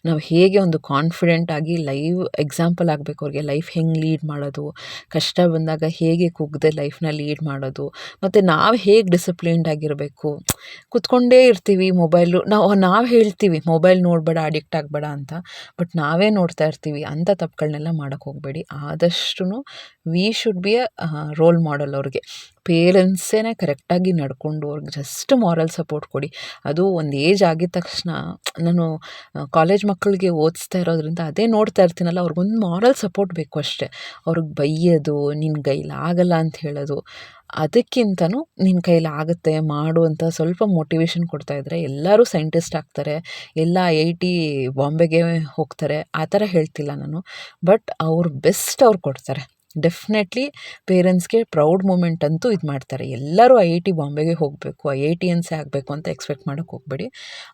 ನಾವು ಹೇಗೆ ಒಂದು ಕಾನ್ಫಿಡೆಂಟಾಗಿ ಲೈವ್ ಎಕ್ಸಾಂಪಲ್ ಆಗಬೇಕು ಅವ್ರಿಗೆ ಲೈಫ್ ಹೆಂಗೆ ಲೀಡ್ ಮಾಡೋದು, ಕಷ್ಟ ಬಂದಾಗ ಹೇಗೆ ಕುಗ್ದೆ ಲೈಫ್ನ ಲೀಡ್ ಮಾಡೋದು, ಮತ್ತು ನಾವು ಹೇಗೆ ಡಿಸಿಪ್ಲಿನ್ಡ್ ಆಗಿರಬೇಕು. ಕುತ್ಕೊಂಡೇ ಇರ್ತೀವಿ ಮೊಬೈಲು ನಾವು ನಾವು ಹೇಳ್ತೀವಿ ಮೊಬೈಲ್ ನೋಡಬೇಡ ಅಡಿಕ್ಟ್ ಆಗಬೇಡ ಅಂತ. ಬಟ್ ನಾವೇ ನೋಡ್ತಾ ಇರ್ತೀವಿ ಅಂಥ ತಪ್ಪುಗಳನ್ನೆಲ್ಲ ಮಾಡೋಕ್ಕೆ ಹೋಗಬೇಡಿ. ಆದಷ್ಟು we should be a role model ಅವ್ರಿಗೆ. ಪೇರೆಂಟ್ಸೇ ಕರೆಕ್ಟಾಗಿ ನಡ್ಕೊಂಡು ಅವ್ರಿಗೆ ಜಸ್ಟ್ ಮಾರಲ್ ಸಪೋರ್ಟ್ ಕೊಡಿ. ಅದು ಒಂದು ಏಜ್ ಆಗಿದ ತಕ್ಷಣ ನಾನು ಕಾಲೇಜ್ ಮಕ್ಕಳಿಗೆ ಓದಿಸ್ತಾ ಇರೋದ್ರಿಂದ ಅದೇ ನೋಡ್ತಾ ಇರ್ತೀನಲ್ಲ, ಅವ್ರಿಗೊಂದು ಮಾರಲ್ ಸಪೋರ್ಟ್ ಬೇಕು ಅಷ್ಟೇ. ಅವ್ರಿಗೆ ಬೈಯೋದು ನಿನ್ನ ಕೈಲಿ ಆಗಲ್ಲ ಅಂತ ಹೇಳೋದು, ಅದಕ್ಕಿಂತನೂ ನಿನ್ನ ಕೈಲಿ ಆಗುತ್ತೆ, ಮಾಡು ಅಂತ ಸ್ವಲ್ಪ ಮೋಟಿವೇಶನ್ ಕೊಡ್ತಾಯಿದ್ರೆ ಎಲ್ಲರೂ ಸೈಂಟಿಸ್ಟ್ ಆಗ್ತಾರೆ, ಎಲ್ಲ ಐ ಟಿ ಬಾಂಬೆಗೆ ಹೋಗ್ತಾರೆ, ಆ ಥರ ಹೇಳ್ತಿಲ್ಲ ನಾನು. ಬಟ್ ಅವ್ರ ಬೆಸ್ಟ್ ಅವ್ರು ಕೊಡ್ತಾರೆ. ಡೆಫ್ನೆಟ್ಲಿ ಪೇರೆಂಟ್ಸ್ಗೆ ಪ್ರೌಡ್ ಮೂಮೆಂಟ್ ಅಂತೂ ಇದು ಮಾಡ್ತಾರೆ. ಎಲ್ಲರೂ ಐ ಐ ಟಿ ಬಾಂಬೆಗೆ ಹೋಗಬೇಕು, ಐ ಐ ಟಿ ಎನ್ಸೇ ಆಗಬೇಕು ಅಂತ ಎಕ್ಸ್ಪೆಕ್ಟ್ ಮಾಡೋಕ್ಕೆ ಹೋಗಬೇಡಿ.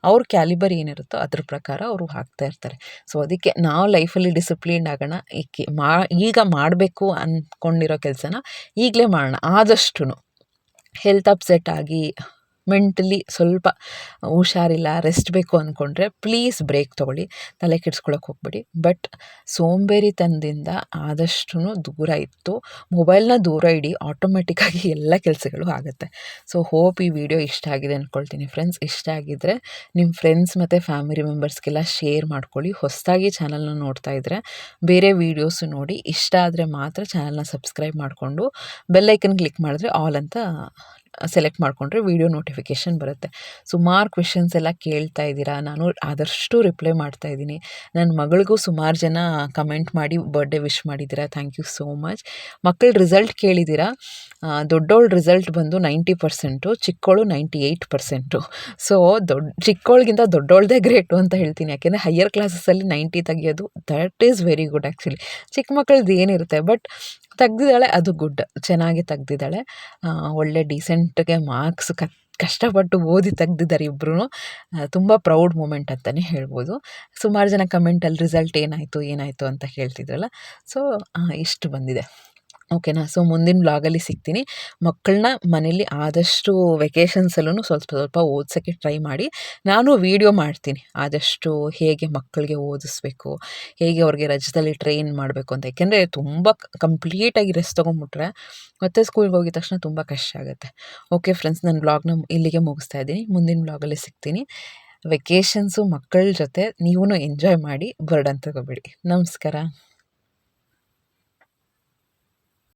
ಅವ್ರ ಕ್ಯಾಲಿಬರ್ ಏನಿರುತ್ತೋ ಅದ್ರ ಪ್ರಕಾರ ಅವರು ಹಾಕ್ತಾ ಇರ್ತಾರೆ. ಸೊ ಅದಕ್ಕೆ ನಾವು ಲೈಫಲ್ಲಿ ಡಿಸಿಪ್ಲೀನ್ ಆಗೋಣ. ಏಕೆ ಮಾ, ಈಗ ಮಾಡಬೇಕು ಅಂದ್ಕೊಂಡಿರೋ ಕೆಲಸನ ಈಗಲೇ ಮಾಡೋಣ. ಆದಷ್ಟು ಹೆಲ್ತ್ ಅಪ್ಸೆಟ್ ಆಗಿ ಮೆಂಟಲಿ ಸ್ವಲ್ಪ ಹುಷಾರಿಲ್ಲ, ರೆಸ್ಟ್ ಬೇಕು ಅಂದ್ಕೊಂಡ್ರೆ ಪ್ಲೀಸ್ ಬ್ರೇಕ್ ತೊಗೊಳ್ಳಿ. ತಲೆ ಕೆಡ್ಸ್ಕೊಳಕ್ಕೆ ಹೋಗ್ಬೇಡಿ. ಬಟ್ ಸೋಂಬೇರಿತನದಿಂದ ಆದಷ್ಟು ದೂರ ಇತ್ತು. ಮೊಬೈಲ್ನ ದೂರ ಇಡಿ ಆಟೋಮೆಟಿಕ್ಕಾಗಿ ಎಲ್ಲ ಕೆಲಸಗಳು ಆಗುತ್ತೆ. ಸೊ, ಹೋಪ್ ಈ ವಿಡಿಯೋ ಇಷ್ಟ ಆಗಿದೆ ಅಂದ್ಕೊಳ್ತೀನಿ ಫ್ರೆಂಡ್ಸ್. ಇಷ್ಟ ಆಗಿದ್ದರೆ ನಿಮ್ಮ ಫ್ರೆಂಡ್ಸ್ ಮತ್ತು ಫ್ಯಾಮಿಲಿ ಮೆಂಬರ್ಸ್ಗೆಲ್ಲ ಶೇರ್ ಮಾಡ್ಕೊಳ್ಳಿ. ಹೊಸದಾಗಿ ಚಾನಲ್ನ ನೋಡ್ತಾ ಇದ್ದರೆ ಬೇರೆ ವೀಡಿಯೋಸು ನೋಡಿ. ಇಷ್ಟ ಆದರೆ ಮಾತ್ರ ಚಾನಲ್ನ ಸಬ್ಸ್ಕ್ರೈಬ್ ಮಾಡಿಕೊಂಡು ಬೆಲ್ಲೈಕನ್ ಕ್ಲಿಕ್ ಮಾಡಿದ್ರೆ ಆಲ್ ಅಂತ ಸೆಲೆಕ್ಟ್ ಮಾಡಿಕೊಂಡ್ರೆ ವೀಡಿಯೋ ನೋಟಿಫಿಕೇಷನ್ ಬರುತ್ತೆ. ಸುಮಾರು ಕ್ವೆಶನ್ಸ್ ಎಲ್ಲ ಕೇಳ್ತಾ ಇದ್ದೀರಾ? ನಾನು ಆದಷ್ಟು ರಿಪ್ಲೈ ಮಾಡ್ತಾ ಇದ್ದೀನಿ. ನನ್ನ ಮಗಳಿಗೂ ಸುಮಾರು ಜನ ಕಮೆಂಟ್ ಮಾಡಿ ಬರ್ಡೇ ವಿಶ್ ಮಾಡಿದ್ದೀರಾ? ಥ್ಯಾಂಕ್ ಯು ಸೋ ಮಚ್ ಮಕ್ಕಳ ರಿಸಲ್ಟ್ ಕೇಳಿದ್ದೀರಾ? ದೊಡ್ಡೋಳ ರಿಸಲ್ಟ್ ಬಂದು ನೈಂಟಿ ಪರ್ಸೆಂಟು ಚಿಕ್ಕವಳು ನೈಂಟಿ ಏಯ್ಟ್ ಪರ್ಸೆಂಟು ಸೊ ದೊಡ್ಡ ಚಿಕ್ಕವಳಿಗಿಂತ ದೊಡ್ಡೋಳ್ದೇ ಗ್ರೇಟು ಅಂತ ಹೇಳ್ತೀನಿ. ಯಾಕೆಂದರೆ ಹೈಯರ್ ಕ್ಲಾಸಸ್ಸಲ್ಲಿ ನೈಂಟಿ ತೆಗಿಯೋದು that is very good actually ಚಿಕ್ಕ ಮಕ್ಕಳದ್ದು ಏನಿರುತ್ತೆ? ಬಟ್ ತೆಗ್ದಿದ್ದಾಳೆ, ಅದು ಗುಡ್. ಚೆನ್ನಾಗಿ ತೆಗ್ದಿದ್ದಾಳೆ. ಒಳ್ಳೆ ಡೀಸೆಂಟ್ಗೆ ಮಾರ್ಕ್ಸ್ ಕಷ್ಟಪಟ್ಟು ಓದಿ ತೆಗ್ದಿದ್ದಾರೆ ಇಬ್ಬರೂ ತುಂಬ ಪ್ರೌಡ್ ಮೂಮೆಂಟ್ ಅಂತಲೇ ಹೇಳ್ಬೋದು. ಸುಮಾರು ಜನ ಕಮೆಂಟಲ್ಲಿ ರಿಸಲ್ಟ್ ಏನಾಯಿತು ಏನಾಯಿತು ಅಂತ ಹೇಳ್ತಿದ್ರಲ್ಲ. ಸೊ ಇಷ್ಟು ಬಂದಿದೆ. ಓಕೆನಾ? ಸೊ, ಮುಂದಿನ ಬ್ಲಾಗಲ್ಲಿ ಸಿಗ್ತೀನಿ. ಮಕ್ಕಳನ್ನ ಮನೇಲಿ ಆದಷ್ಟು ವೆಕೇಷನ್ಸಲ್ಲೂ ಸ್ವಲ್ಪ ಸ್ವಲ್ಪ ಓದ್ಸೋಕ್ಕೆ ಟ್ರೈ ಮಾಡಿ. ನಾನು ವೀಡಿಯೋ ಮಾಡ್ತೀನಿ ಆದಷ್ಟು ಹೇಗೆ ಮಕ್ಕಳಿಗೆ ಓದಿಸ್ಬೇಕು, ಹೇಗೆ ಅವ್ರಿಗೆ ರಜದಲ್ಲಿ ಟ್ರೈನ್ ಮಾಡಬೇಕು ಅಂತ. ಯಾಕೆಂದರೆ ತುಂಬ ಕಂಪ್ಲೀಟಾಗಿ ರೆಸ್ಟ್ ತೊಗೊಂಬಿಟ್ರೆ ಮತ್ತೆ ಸ್ಕೂಲ್ಗೆ ಹೋಗಿದ ತಕ್ಷಣ ತುಂಬ ಕಷ್ಟ ಆಗುತ್ತೆ. ಓಕೆ ಫ್ರೆಂಡ್ಸ್ ನನ್ನ ಬ್ಲಾಗ್ನ ಇಲ್ಲಿಗೆ ಮುಗಿಸ್ತಾ ಇದ್ದೀನಿ. ಮುಂದಿನ ಬ್ಲಾಗಲ್ಲಿ ಸಿಗ್ತೀನಿ. ವೆಕೇಷನ್ಸು ಮಕ್ಕಳ ಜೊತೆ ನೀವೂ ಎಂಜಾಯ್ ಮಾಡಿ ಬರ್ಡನ್ ತಗೋಬೇಡಿ. ನಮಸ್ಕಾರ.